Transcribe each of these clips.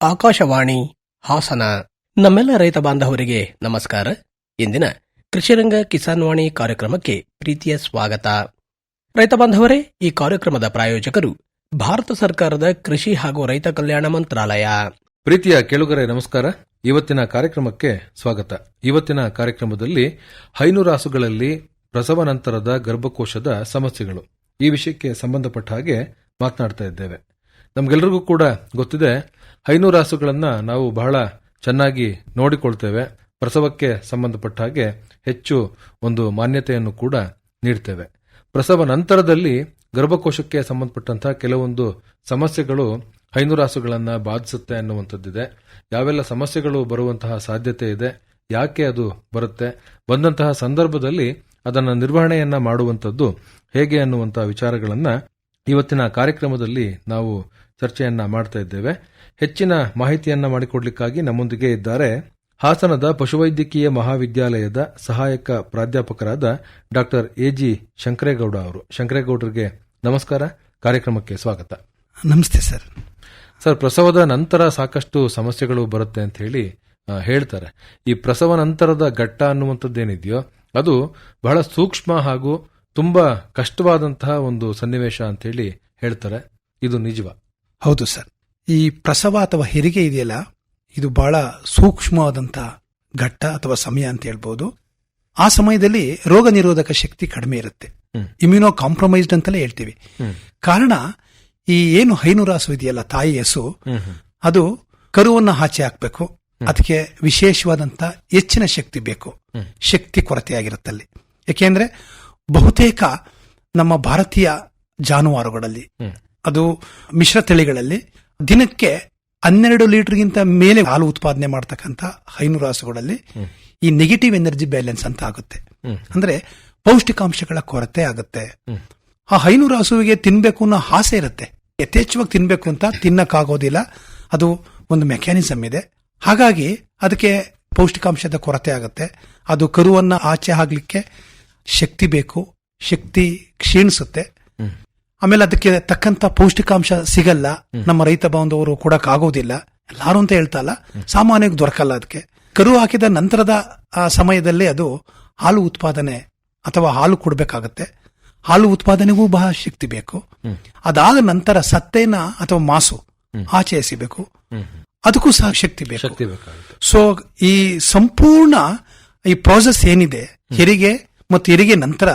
ಆಕಾಶವಾಣಿ ಹಾಸನ. ನಮ್ಮೆಲ್ಲ ರೈತ ಬಾಂಧವರಿಗೆ ನಮಸ್ಕಾರ. ಇಂದಿನ ಕೃಷಿರಂಗ ಕಿಸಾನ್ ವಾಣಿ ಕಾರ್ಯಕ್ರಮಕ್ಕೆ ಪ್ರೀತಿಯ ಸ್ವಾಗತ. ರೈತ ಬಾಂಧವರೇ, ಈ ಕಾರ್ಯಕ್ರಮದ ಪ್ರಾಯೋಜಕರು ಭಾರತ ಸರ್ಕಾರದ ಕೃಷಿ ಹಾಗೂ ರೈತ ಕಲ್ಯಾಣ ಮಂತ್ರಾಲಯ. ಪ್ರೀತಿಯ ಕೇಳುಗರೆ, ನಮಸ್ಕಾರ. ಇವತ್ತಿನ ಕಾರ್ಯಕ್ರಮಕ್ಕೆ ಸ್ವಾಗತ. ಇವತ್ತಿನ ಕಾರ್ಯಕ್ರಮದಲ್ಲಿ ಹೈನುರಾಸುಗಳಲ್ಲಿ ಪ್ರಸವ ನಂತರದ ಗರ್ಭಕೋಶದ ಸಮಸ್ಯೆಗಳು. ಈ ವಿಷಯಕ್ಕೆ ಸಂಬಂಧಪಟ್ಟ ಹಾಗೆ ಮಾತನಾಡ್ತಾ ಇದ್ದೇವೆ. ನಮ್ಗೆಲ್ರಿಗೂ ಕೂಡ ಗೊತ್ತಿದೆ ಹೈನುರಾಸುಗಳನ್ನ ನಾವು ಬಹಳ ಚೆನ್ನಾಗಿ ನೋಡಿಕೊಳ್ತೇವೆ. ಪ್ರಸವಕ್ಕೆ ಸಂಬಂಧಪಟ್ಟ ಹಾಗೆ ಹೆಚ್ಚು ಒಂದು ಮಾನ್ಯತೆಯನ್ನು ಕೂಡ ನೀಡ್ತೇವೆ. ಪ್ರಸವ ನಂತರದಲ್ಲಿ ಗರ್ಭಕೋಶಕ್ಕೆ ಸಂಬಂಧಪಟ್ಟಂತಹ ಕೆಲವೊಂದು ಸಮಸ್ಯೆಗಳು ಹೈನುರಾಸುಗಳನ್ನು ಬಾಧಿಸುತ್ತೆ ಅನ್ನುವಂಥದ್ದಿದೆ. ಯಾವೆಲ್ಲ ಸಮಸ್ಯೆಗಳು ಬರುವಂತಹ ಸಾಧ್ಯತೆ ಇದೆ, ಯಾಕೆ ಅದು ಬರುತ್ತೆ, ಬಂದಂತಹ ಸಂದರ್ಭದಲ್ಲಿ ಅದನ್ನು ನಿರ್ವಹಣೆಯನ್ನ ಮಾಡುವಂಥದ್ದು ಹೇಗೆ ಅನ್ನುವಂತಹ ವಿಚಾರಗಳನ್ನು ಇವತ್ತಿನ ಕಾರ್ಯಕ್ರಮದಲ್ಲಿ ನಾವು ಚರ್ಚೆಯನ್ನ ಮಾಡ್ತಾ ಇದ್ದೇವೆ. ಹೆಚ್ಚಿನ ಮಾಹಿತಿಯನ್ನ ಮಾಡಿಕೊಡ್ಲಿಕ್ಕಾಗಿ ನಮ್ಮೊಂದಿಗೆ ಇದ್ದಾರೆ ಹಾಸನದ ಪಶುವೈದ್ಯಕೀಯ ಮಹಾವಿದ್ಯಾಲಯದ ಸಹಾಯಕ ಪ್ರಾಧ್ಯಾಪಕರಾದ ಡಾಕ್ಟರ್ ಎಜಿ ಶಂಕರೇಗೌಡ ಅವರು. ಶಂಕರೇಗೌಡರಿಗೆ ನಮಸ್ಕಾರ. ಕಾರ್ಯಕ್ರಮಕ್ಕೆ ಸ್ವಾಗತ. ನಮಸ್ತೆ ಸರ್. ಸರ್ ಪ್ರಸವದ ನಂತರ ಸಾಕಷ್ಟು ಸಮಸ್ಯೆಗಳು ಬರುತ್ತೆ ಅಂತ ಹೇಳಿ ಹೇಳ್ತಾರೆ. ಈ ಪ್ರಸವ ನಂತರದ ಘಟ್ಟ ಅನ್ನುವಂಥದ್ದೇನಿದೆಯೋ ಅದು ಬಹಳ ಸೂಕ್ಷ್ಮ ಹಾಗೂ ತುಂಬಾ ಕಷ್ಟವಾದಂತಹ ಒಂದು ಸನ್ನಿವೇಶ ಅಂತ ಹೇಳಿ ಹೇಳ್ತಾರೆ. ಇದು ನಿಜವ? ಹೌದು ಸರ್. ಈ ಪ್ರಸವ ಅಥವಾ ಹೆರಿಗೆ ಇದೆಯಲ್ಲ ಇದು ಬಹಳ ಸೂಕ್ಷ್ಮವಾದಂತ ಘಟ್ಟ ಅಥವಾ ಸಮಯ ಅಂತ ಹೇಳ್ಬೋದು. ಆ ಸಮಯದಲ್ಲಿ ರೋಗ ನಿರೋಧಕ ಶಕ್ತಿ ಕಡಿಮೆ ಇರುತ್ತೆ. ಇಮ್ಯುನೋ ಕಾಂಪ್ರಮೈಸ್ಡ್ ಅಂತಲೇ ಹೇಳ್ತೀವಿ. ಕಾರಣ ಈ ಏನು ಹೈನುರಾಸು ಇದೆಯಲ್ಲ ತಾಯಿ ಹಸು ಅದು ಕರುವನ್ನು ಆಚೆ ಹಾಕ್ಬೇಕು. ಅದಕ್ಕೆ ವಿಶೇಷವಾದಂತ ಹೆಚ್ಚಿನ ಶಕ್ತಿ ಬೇಕು. ಶಕ್ತಿ ಶಕ್ತಿ ಕೊರತೆಯಾಗಿರುತ್ತಲ್ಲಿ ಯಾಕೆಂದ್ರೆ ಬಹುತೇಕ ನಮ್ಮ ಭಾರತೀಯ ಜಾನುವಾರುಗಳಲ್ಲಿ ಅದು ಮಿಶ್ರ ತಳಿಗಳಲ್ಲಿ ದಿನಕ್ಕೆ ಹನ್ನೆರಡು ಲೀಟರ್ಗಿಂತ ಮೇಲೆ ಹಾಲು ಉತ್ಪಾದನೆ ಮಾಡ್ತಕ್ಕಂಥ ಹೈನುರಾಸುಗಳಲ್ಲಿ. ಈ ನೆಗೆಟಿವ್ ಎನರ್ಜಿ ಬ್ಯಾಲೆನ್ಸ್ ಅಂತ ಆಗುತ್ತೆ. ಅಂದ್ರೆ ಪೌಷ್ಟಿಕಾಂಶಗಳ ಕೊರತೆ ಆಗುತ್ತೆ. ಆ ಹೈನುರಾಸುವಿಗೆ ತಿನ್ಬೇಕು ಅನ್ನೋ ಆಸೆ ಇರುತ್ತೆ ಯಥೇಚ್ಛವಾಗಿ ತಿನ್ಬೇಕು ಅಂತ ತಿನ್ನಕ್ಕಾಗೋದಿಲ್ಲ ಅದು ಒಂದು ಮೆಕ್ಯಾನಿಸಮ್ ಇದೆ ಹಾಗಾಗಿ ಅದಕ್ಕೆ ಪೌಷ್ಟಿಕಾಂಶದ ಕೊರತೆ ಆಗುತ್ತೆ ಅದು ಕರುವನ್ನ ಆಚೆ ಆಗ್ಲಿಕ್ಕೆ ಶಕ್ತಿ ಬೇಕು ಶಕ್ತಿ ಕ್ಷೀಣಿಸುತ್ತೆ. ಆಮೇಲೆ ಅದಕ್ಕೆ ತಕ್ಕಂತ ಪೌಷ್ಟಿಕಾಂಶ ಸಿಗಲ್ಲ. ನಮ್ಮ ರೈತ ಬಾಂಧವರು ಕೊಡಕ್ ಆಗೋದಿಲ್ಲ ಎಲ್ಲಾರು ಅಂತ ಹೇಳ್ತಲ್ಲ ಸಾಮಾನ್ಯವಾಗಿ ದೊರಕಲ್ಲ ಅದಕ್ಕೆ. ಕರು ಹಾಕಿದ ನಂತರದ ಸಮಯದಲ್ಲಿ ಅದು ಹಾಲು ಉತ್ಪಾದನೆ ಅಥವಾ ಹಾಲು ಕೊಡಬೇಕಾಗತ್ತೆ. ಹಾಲು ಉತ್ಪಾದನೆಗೂ ಬಹಳ ಶಕ್ತಿ ಬೇಕು. ಅದಾದ ನಂತರ ಸತ್ತೇನ ಅಥವಾ ಮಾಸು ಆಚೆ ಎಸಿಬೇಕು. ಅದಕ್ಕೂ ಸಹ ಶಕ್ತಿ ಬೇಕು. ಸೊ ಈ ಸಂಪೂರ್ಣ ಈ ಪ್ರಾಸೆಸ್ ಏನಿದೆ ಹೆರಿಗೆ ಮತ್ತು ಹೆರಿಗೆ ನಂತರ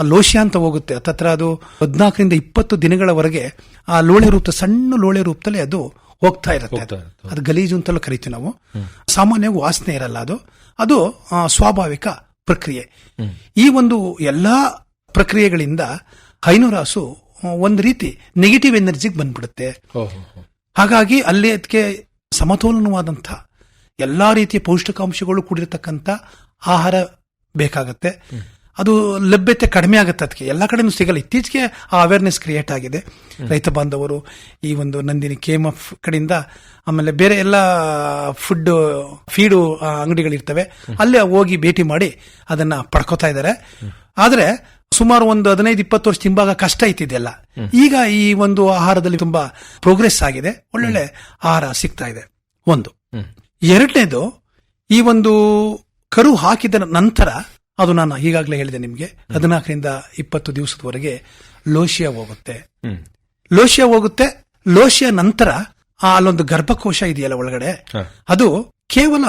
ಆ ಲೋಷ್ಯ ಅಂತ ಹೋಗುತ್ತೆ. ಹತ್ತತ್ರ ಅದು ಹದಿನಾಲ್ಕರಿಂದ ಇಪ್ಪತ್ತು ದಿನಗಳವರೆಗೆ ಆ ಲೋಳೆ ರೂಪ ಸಣ್ಣ ಲೋಳೆ ರೂಪದಲ್ಲಿ ಅದು ಹೋಗ್ತಾ ಇರುತ್ತೆ. ಅದು. ಗಲೀಜು ಅಂತಲೂ ಕರಿತೀವಿ ನಾವು. ಸಾಮಾನ್ಯವಾಗಿ ವಾಸನೆ ಇರಲ್ಲ ಅದು. ಅದು ಸ್ವಾಭಾವಿಕ ಪ್ರಕ್ರಿಯೆ. ಈ ಒಂದು ಎಲ್ಲಾ ಪ್ರಕ್ರಿಯೆಗಳಿಂದ ಹೈನುರಾಸು ಒಂದು ರೀತಿ ನೆಗೆಟಿವ್ ಎನರ್ಜಿಗೆ ಬಂದ್ಬಿಡುತ್ತೆ. ಹಾಗಾಗಿ ಅಲ್ಲಿ ಅದಕ್ಕೆ ಸಮತೋಲನವಾದಂಥ ಎಲ್ಲಾ ರೀತಿಯ ಪೌಷ್ಟಿಕಾಂಶಗಳು ಕೂಡಿರತಕ್ಕಂಥ ಆಹಾರ ಬೇಕಾಗತ್ತೆ. ಅದು ಲಭ್ಯತೆ ಕಡಿಮೆ ಆಗುತ್ತೆ ಅದಕ್ಕೆ. ಎಲ್ಲ ಕಡೆನೂ ಸಿಗಲ್ಲ. ಇತ್ತೀಚೆಗೆ ಆ ಅವೇರ್ನೆಸ್ ಕ್ರಿಯೇಟ್ ಆಗಿದೆ. ರೈತ ಬಾಂಧವರು ಈ ಒಂದು ನಂದಿನಿ ಕೇಮ್ ಕೆಎಂಎಫ್ ಕಡೆಯಿಂದ ಆಮೇಲೆ ಬೇರೆ ಎಲ್ಲ ಫುಡ್ ಫೀಡು ಅಂಗಡಿಗಳಿರ್ತವೆ. ಅಲ್ಲೇ ಹೋಗಿ ಭೇಟಿ ಮಾಡಿ ಅದನ್ನ ಪಡ್ಕೋತಾ ಇದ್ದಾರೆ. ಆದರೆ ಸುಮಾರು ಒಂದು ಹದಿನೈದು, ಇಪ್ಪತ್ತು ವರ್ಷ ತಿಂಬಾಗ ಕಷ್ಟ ಇತ್ತಿದೆಲ್ಲ ಈಗ ಈ ಒಂದು ಆಹಾರದಲ್ಲಿ ತುಂಬಾ ಪ್ರೋಗ್ರೆಸ್ ಆಗಿದೆ. ಒಳ್ಳೊಳ್ಳೆ ಆಹಾರ ಸಿಗ್ತಾ ಇದೆ. ಒಂದು. ಎರಡನೇದು ಈ ಒಂದು ಕರು ಹಾಕಿದ ನಂತರ ಅದು ನಾನು ಈಗಾಗಲೇ ಹೇಳಿದೆ ನಿಮಗೆ. ಹದಿನಾಲ್ಕರಿಂದ ಇಪ್ಪತ್ತು ದಿವಸದವರೆಗೆ ಲೋಷಿಯಾ ಹೋಗುತ್ತೆ. ಲೋಷಿಯಾ ಹೋಗುತ್ತೆ. ಲೋಷಿಯಾ ನಂತರ ಆ ಅಲ್ಲೊಂದು ಗರ್ಭಕೋಶ ಇದೆಯಲ್ಲ ಒಳಗಡೆ. ಅದು ಕೇವಲ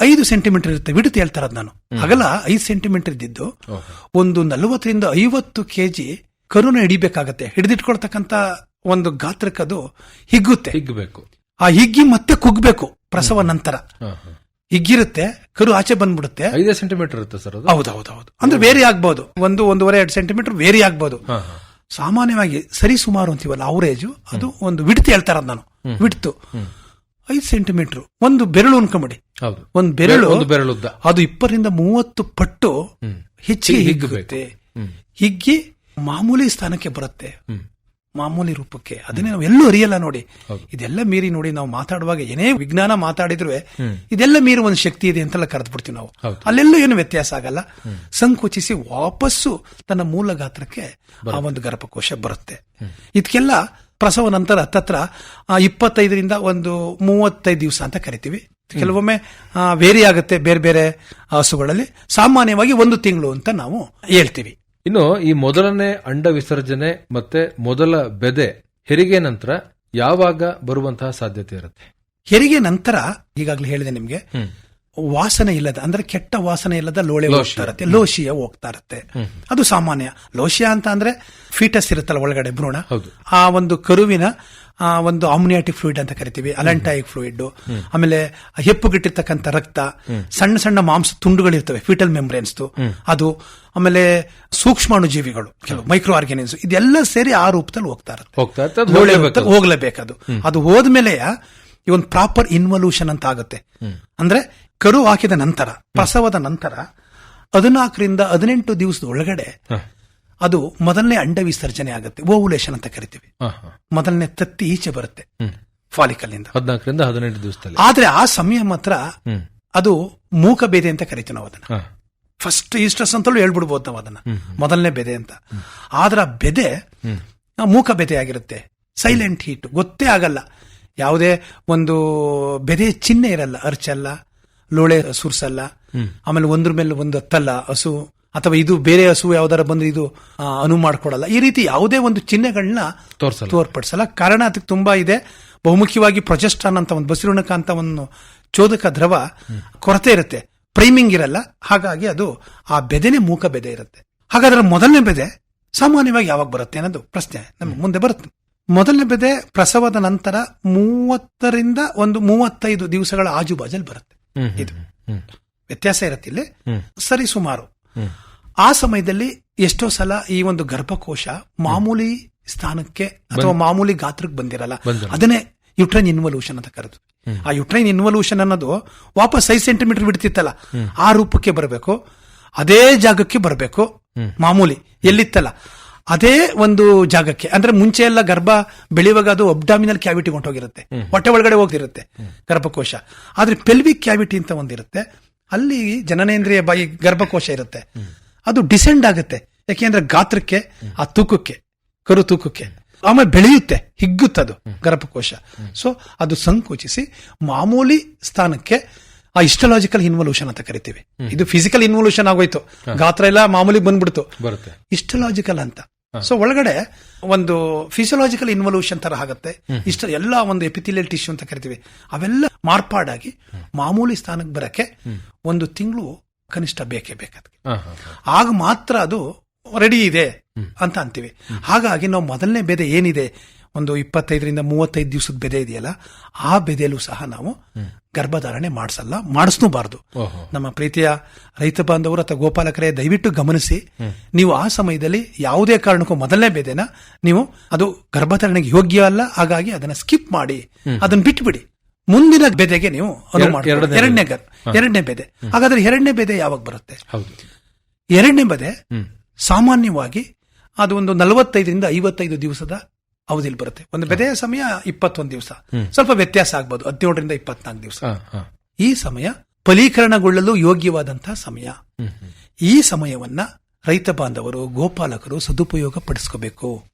ಐದು ಸೆಂಟಿಮೀಟರ್ ಇರುತ್ತೆ. ಬಿಡುತ್ತೆ ಹೇಳ್ತಾರ ನಾನು. ಅಗಲ ಐದು ಸೆಂಟಿಮೀಟರ್ ಇದ್ದಿದ್ದು. ಒಂದು ನಲವತ್ತರಿಂದ ಐವತ್ತು ಕೆಜಿ ಕರುನ ಹಿಡಿಬೇಕಾಗತ್ತೆ. ಹಿಡಿದಿಟ್ಕೊಳ್ತಕ್ಕಂತ ಒಂದು ಗಾತ್ರಕ್ಕೆ ಅದು ಹಿಗ್ಗುತ್ತೆ. ಹಿಗ್ಬೇಕು. ಆ ಹಿಗ್ಗಿ ಮತ್ತೆ ಕುಗ್ಬೇಕು ಪ್ರಸವ ನಂತರ. ಹಿಗ್ಗಿರುತ್ತೆ ಕರು ಆಚೆ ಬಂದ್ಬಿಡುತ್ತೆ. ಐದೇ ಸೆಂಟಿಮೀಟರ್ ಇರುತ್ತೆ ಸರ್ ಅದು? ಹೌದು ಅಂದ್ರೆ ವೇರಿ ಆಗ್ಬಹುದು ಒಂದು ಒಂದೂವರೆ ಎರಡು ಸೆಂಟಿಮೀಟರ್ ವೇರಿ ಹಾ, ಹಾ. ಸಾಮಾನ್ಯವಾಗಿ ಸರಿ ಸುಮಾರು ಅಂತೀವಲ್ಲ ಅವರೇಜು ಅದು ಒಂದು ವಿಡ್ತ್ ಹೇಳ್ತಾರ ನಾನು. ವಿಡ್ತು. ಐದು ಸೆಂಟಿಮೀಟರ್ ಒಂದು ಬೆರಳು ಅನ್ಕೊಂಬಿಡಿ. ಹೌದು. ಒಂದು ಬೆರಳು ಒಂದು ಬೆರಳುದ್ದ ಅದು ಇಪ್ಪರಿಂದ ಮೂವತ್ತು ಪಟ್ಟು. ಹೆಚ್ಚಿಗೆ. ಹಿಗ್ಗುತ್ತೆ. ಹಿಗ್ಗಿ ಮಾಮೂಲಿ ಸ್ಥಾನಕ್ಕೆ ಬರುತ್ತೆ. ಮಾಮೂಲಿ ರೂಪಕ್ಕೆ. ಅದನ್ನೇ ನಾವು ಎಲ್ಲೂ ಅರಿಯಲ್ಲ ನೋಡಿ. ಇದೆಲ್ಲ ಮೀರಿ ನೋಡಿ ನಾವು ಮಾತಾಡುವಾಗ ಏನೇ ವಿಜ್ಞಾನ ಮಾತಾಡಿದ್ರು. ಇದೆಲ್ಲ ಮೀರಿ ಒಂದು ಶಕ್ತಿ ಇದೆ ಅಂತೆಲ್ಲ ಕರೆದು ಬಿಡ್ತೀವಿ ನಾವು. ಅಲ್ಲೆಲ್ಲೂ ಏನು ವ್ಯತ್ಯಾಸ ಆಗಲ್ಲ. ಸಂಕುಚಿಸಿ ವಾಪಸ್ಸು ತನ್ನ ಮೂಲ ಗಾತ್ರಕ್ಕೆ ಆ ಒಂದು ಗರ್ಭಕೋಶ ಬರುತ್ತೆ. ಇದಕ್ಕೆಲ್ಲ ಪ್ರಸವ ನಂತರ ಹತ್ತತ್ರ ಆ, ಇಪ್ಪತ್ತೈದರಿಂದ ಒಂದು ಮೂವತ್ತೈದು ದಿವಸ ಅಂತ ಕರಿತೀವಿ. ಕೆಲವೊಮ್ಮೆ ವೇರಿ ಆಗುತ್ತೆ ಬೇರೆ ಬೇರೆ ಹಸುಗಳಲ್ಲಿ. ಸಾಮಾನ್ಯವಾಗಿ ಒಂದು ತಿಂಗಳು ಅಂತ ನಾವು ಹೇಳ್ತೀವಿ. ಇನ್ನು ಈ ಮೊದಲನೇ ಅಂಡ ವಿಸರ್ಜನೆ ಮತ್ತೆ ಮೊದಲ ಬೆದೆ ಹೆರಿಗೆ ನಂತರ ಯಾವಾಗ ಬರುವಂತಹ ಸಾಧ್ಯತೆ ಇರುತ್ತೆ? ಹೆರಿಗೆ ನಂತರ ಈಗಾಗಲೇ ಹೇಳಿದೆ ನಿಮ್ಗೆ ವಾಸನೆ ಇಲ್ಲದ ಅಂದ್ರೆ ಕೆಟ್ಟ ವಾಸನೆ ಇಲ್ಲದ ಲೋಳೆ ಹೋಗ್ತಾ ಇರುತ್ತೆ ಲೋಶಿಯ ಹೋಗ್ತಾ ಇರುತ್ತೆ. ಅದು ಸಾಮಾನ್ಯ. ಲೋಶಿಯ ಅಂತ ಅಂದ್ರೆ ಫೀಟಸ್ ಇರುತ್ತಲ್ಲ ಒಳಗಡೆ ಭ್ರೂಣ. ಹೌದು. ಆ ಒಂದು ಕರುವಿನ ಒಂದು ಆಮ್ನಿಯಾಟಿಕ್ ಫ್ಲೂಯಿಡ್ ಅಂತ ಕರಿತೀವಿ ಅಲಂಟಾಯಿಕ್ ಫ್ಲೂಯಿಡ್. ಆಮೇಲೆ ಹೆಪ್ಪುಗಿಟ್ಟಿರ್ತಕ್ಕಂಥ ರಕ್ತ ಸಣ್ಣ ಸಣ್ಣ ಮಾಂಸ ತುಂಡುಗಳಿರ್ತವೆ ಫೀಟಲ್ ಮೆಂಬ್ರೇನ್ಸ್ ಅದು ಆಮೇಲೆ ಸೂಕ್ಷ್ಮಾಣು ಜೀವಿಗಳು ಕೆಲವು ಮೈಕ್ರೋ ಆರ್ಗ್ಯಾನಿಸ್ ಇದೆಲ್ಲ ಸೇರಿ ಆ ರೂಪದಲ್ಲಿ ಹೋಗ್ತಾ ಇರುತ್ತೆ. ಹೋಗ್ಲೇಬೇಕದು ಅದು ಹೋದ್ಮೇಲೆ ಈ ಒಂದು ಪ್ರಾಪರ್ ಇನ್ವಲ್ಯೂಷನ್ ಅಂತ ಆಗುತ್ತೆ. ಅಂದ್ರೆ ಕರು ಹಾಕಿದ ನಂತರ ಪ್ರಸವದ ನಂತರ ಹದಿನಾಲ್ಕರಿಂದ ಹದಿನೆಂಟು ದಿವಸದ ಒಳಗಡೆ ಅದು ಮೊದಲನೇ ಅಂಡ ವಿಸರ್ಜನೆ ಆಗುತ್ತೆ. ಓವುಲೇಷನ್ ಅಂತ ಕರಿತೀವಿ. ಮೊದಲನೇ ತತ್ತಿ ಈಚೆ ಬರುತ್ತೆ. ಫಾಲಿಕಲ್ನಿಂದ ಹದಿನಾಲ್ಕರಿಂದ ಹದಿನೆಂಟು ದಿವಸದಲ್ಲಿ. ಆದ್ರೆ ಆ ಸಮಯ ಮಾತ್ರ ಅದು ಮೂಕ ಬೇದೆ ಅಂತ ಕರಿತೀವಿ ನಾವು ಅದನ್ನ. ಫಸ್ಟ್ ಈಸ್ಟರ್ಸ್ ಅಂತಲೂ ಹೇಳ್ಬಿಡ್ಬೋದು ನಾವು ಅದನ್ನ. ಮೊದಲನೇ ಬೆದೆ ಅಂತ. ಆದ್ರ ಬೆದೆ ಮೂಕ ಬೆದೆ ಆಗಿರುತ್ತೆ. ಸೈಲೆಂಟ್ ಹೀಟ್ ಗೊತ್ತೇ ಆಗಲ್ಲ. ಯಾವುದೇ ಒಂದು ಬೆದೆ ಚಿಹ್ನೆ ಇರಲ್ಲ. ಅರ್ಚಲ್ಲ ಲೋಳೆ ಸುರ್ಸಲ್ಲ. ಆಮೇಲೆ ಒಂದ್ರ ಮೇಲೆ ಒಂದು ಹತ್ತಲ್ಲ ಹಸು ಅಥವಾ ಇದು ಬೇರೆ ಹಸು ಯಾವ್ದಾರ ಬಂದ್ರೆ ಇದು ಅನುವು ಮಾಡ್ಕೊಡಲ್ಲ. ಈ ರೀತಿ ಯಾವುದೇ ಒಂದು ಚಿಹ್ನೆಗಳನ್ನ. ತೋರ್ಪಡಿಸಲ್ಲ. ಕಾರಣ ಅದಕ್ಕೆ ತುಂಬಾ ಇದೆ. ಬಹುಮುಖ್ಯವಾಗಿ ಪ್ರೊಜೆಸ್ಟ್ರಾನ್ ಅಂತ ಒಂದು ಬಸಿರುಣಕ ಅಂತ ಒಂದು ಚೋದಕ ದ್ರವ ಕೊರತೆ ಇರುತ್ತೆ. ಪ್ರೈಮಿಂಗ್ ಇರಲ್ಲ. ಹಾಗಾಗಿ ಅದು ಆ ಬೆದೆನೆ ಮೂಕ ಬೆದೆ ಇರುತ್ತೆ. ಹಾಗಾದ್ರೆ ಮೊದಲನೇ ಬೆದೆ ಸಾಮಾನ್ಯವಾಗಿ ಯಾವಾಗ ಬರುತ್ತೆ ಅನ್ನೋದು ಪ್ರಶ್ನೆ ನಮ್ಗೆ ಮುಂದೆ ಬರುತ್ತೆ. ಮೊದಲನೇ ಬೆದೆ ಪ್ರಸವದ ನಂತರ ಮೂವತ್ತರಿಂದ ಒಂದು ಮೂವತ್ತೈದು ದಿವಸಗಳ ಆಜುಬಾಜಲ್ಲಿ ಬರುತ್ತೆ. ಇದು. ವ್ಯತ್ಯಾಸ ಇರುತ್ತೆ ಇಲ್ಲಿ. ಸರಿ ಸುಮಾರು. ಆ ಸಮಯದಲ್ಲಿ ಎಷ್ಟೋ ಸಲ ಈ ಒಂದು ಗರ್ಭಕೋಶ ಮಾಮೂಲಿ ಸ್ಥಾನಕ್ಕೆ ಅಥವಾ ಮಾಮೂಲಿ ಗಾತ್ರಕ್ಕೆ ಬಂದಿರಲ್ಲ. ಅದನ್ನೇ ಯುಟ್ರೈನ್ ಇನ್ವಲ್ಯೂಷನ್ ಅಂತ ಕರೆದು. ಆ ಯುಟ್ರೈನ್ ಇನ್ವಲ್ಯೂಷನ್ ಅನ್ನೋದು ವಾಪಸ್ ಐದು ಸೆಂಟಿಮೀಟರ್ ಬಿಡ್ತಿತ್ತಲ್ಲ ಆ ರೂಪಕ್ಕೆ ಬರಬೇಕು. ಅದೇ ಜಾಗಕ್ಕೆ ಬರಬೇಕು. ಮಾಮೂಲಿ ಎಲ್ಲಿತ್ತಲ್ಲ? ಅದೇ ಒಂದು ಜಾಗಕ್ಕೆ. ಅಂದ್ರೆ ಮುಂಚೆ ಎಲ್ಲ ಗರ್ಭ ಬೆಳೆಯುವಾಗ ಅದು ಅಬ್ಡಾಮಿನಲ್ ಕ್ಯಾವಿಟಿ ಹೊಂಟೋಗಿರುತ್ತೆ ಹೊಟ್ಟೆ ಒಳಗಡೆ ಹೋಗ್ತಿರುತ್ತೆ ಗರ್ಭಕೋಶ. ಆದ್ರೆ ಪೆಲ್ವಿಕ್ ಕ್ಯಾವಿಟಿ ಅಂತ ಒಂದಿರುತ್ತೆ. ಅಲ್ಲಿ ಜನನೇಂದ್ರಿಯ ಬಾಯಿ ಗರ್ಭಕೋಶ ಇರುತ್ತೆ. ಅದು ಡಿಸೆಂಡ್ ಆಗುತ್ತೆ. ಯಾಕೆಂದ್ರೆ ಗಾತ್ರಕ್ಕೆ ಆ ತೂಕಕ್ಕೆ ಕರು ತೂಕಕ್ಕೆ. ಆಮೇಲೆ ಬೆಳೆಯುತ್ತೆ ಹಿಗ್ಗುತ್ತದು ಗರ್ಭಕೋಶ. ಸೊ ಅದು ಸಂಕೋಚಿಸಿ ಮಾಮೂಲಿ ಸ್ಥಾನಕ್ಕೆ ಆ ಇಸ್ಟಲಾಜಿಕಲ್ ಇನ್ವಲ್ಯೂಷನ್ ಅಂತ ಕರಿತೀವಿ. ಇದು ಫಿಸಿಕಲ್ ಇನ್ವಲ್ಯೂಷನ್ ಆಗೋಯ್ತು. ಗಾತ್ರ ಎಲ್ಲ ಮಾಮೂಲಿ ಬಂದ್ಬಿಡ್ತು. ಇಸ್ಟಲಾಜಿಕಲ್ ಅಂತ. ಸೊ ಒಳಗಡೆ ಒಂದು ಫಿಸಿಯೋಲಾಜಿಕಲ್ ಇನ್ವಲ್ಯೂಷನ್ ತರ ಆಗುತ್ತೆ. ಇಷ್ಟ ಎಲ್ಲ ಒಂದು ಎಪಿಥಿಲಿಯಲ್ ಟಿಶ್ಯೂ ಅಂತ ಕರಿತೀವಿ. ಅವೆಲ್ಲ ಮಾರ್ಪಾಡಾಗಿ ಮಾಮೂಲಿ ಸ್ಥಾನಕ್ಕೆ ಬರಕ್ಕೆ ಒಂದು ತಿಂಗಳು ಕನಿಷ್ಠ ಬೇಕೇ ಬೇಕಾದಕ್ಕೆ. ಆಗ ಮಾತ್ರ ಅದು ರೆಡಿ ಇದೆ ಅಂತ ಅಂತೀವಿ. ಹಾಗಾಗಿ ನಾವು ಮೊದಲನೇ ಬೇರೆ ಏನಿದೆ? ಒಂದು ಇಪ್ಪತ್ತೈದರಿಂದ ಮೂವತ್ತೈದು ದಿವಸದ ಬೆದೆ ಇದೆಯಲ್ಲ ಆ ಬೆದೆಯಲ್ಲೂ ಸಹ ನಾವು ಗರ್ಭಧಾರಣೆ ಮಾಡಿಸಲ್ಲ ಮಾಡಿಸ್ನೂಬಾರ್ದು. ನಮ್ಮ ಪ್ರೀತಿಯ ರೈತ ಬಾಂಧವರು ಅಥವಾ ಗೋಪಾಲಕರೇ ದಯವಿಟ್ಟು ಗಮನಿಸಿ ನೀವು ಆ ಸಮಯದಲ್ಲಿ ಯಾವುದೇ ಕಾರಣಕ್ಕೂ ಮೊದಲನೇ ಬೆದೆನ ನೀವು ಅದು ಗರ್ಭಧಾರಣೆಗೆ ಯೋಗ್ಯ ಅಲ್ಲ ಹಾಗಾಗಿ ಅದನ್ನ ಸ್ಕಿಪ್ ಮಾಡಿ ಅದನ್ನ ಬಿಟ್ಬಿಡಿ. ಮುಂದಿನ ಬೆದೆಗೆ ನೀವು. ಎರಡನೇ ಗರ್ ಎರಡನೇ ಬೆದೆ. ಹಾಗಾದ್ರೆ ಎರಡನೇ ಬೆದೆ ಯಾವಾಗ ಬರುತ್ತೆ? ಎರಡನೇ ಬೆದೆ ಸಾಮಾನ್ಯವಾಗಿ ಅದು ಒಂದು ನಲವತ್ತೈದರಿಂದ ಐವತ್ತೈದು ದಿವಸದ ಅವಧಿಯಲ್ಲಿ ಬರುತ್ತೆ. ಒಂದು ಬೆದೆಯ ಸಮಯ ಇಪ್ಪತ್ತೊಂದು ದಿವಸ. ಸ್ವಲ್ಪ ವ್ಯತ್ಯಾಸ ಆಗ್ಬೋದು. ಹದಿನೇಳರಿಂದ ಇಪ್ಪತ್ನಾಲ್ಕು ದಿವಸ. ಈ ಸಮಯ ಫಲೀಕರಣಗೊಳ್ಳಲು ಯೋಗ್ಯವಾದಂತಹ ಸಮಯ. ಈ ಸಮಯವನ್ನ ರೈತ ಬಾಂಧವರು ಗೋಪಾಲಕರು ಸದುಪಯೋಗ ಪಡಿಸ್ಕೋಬೇಕು.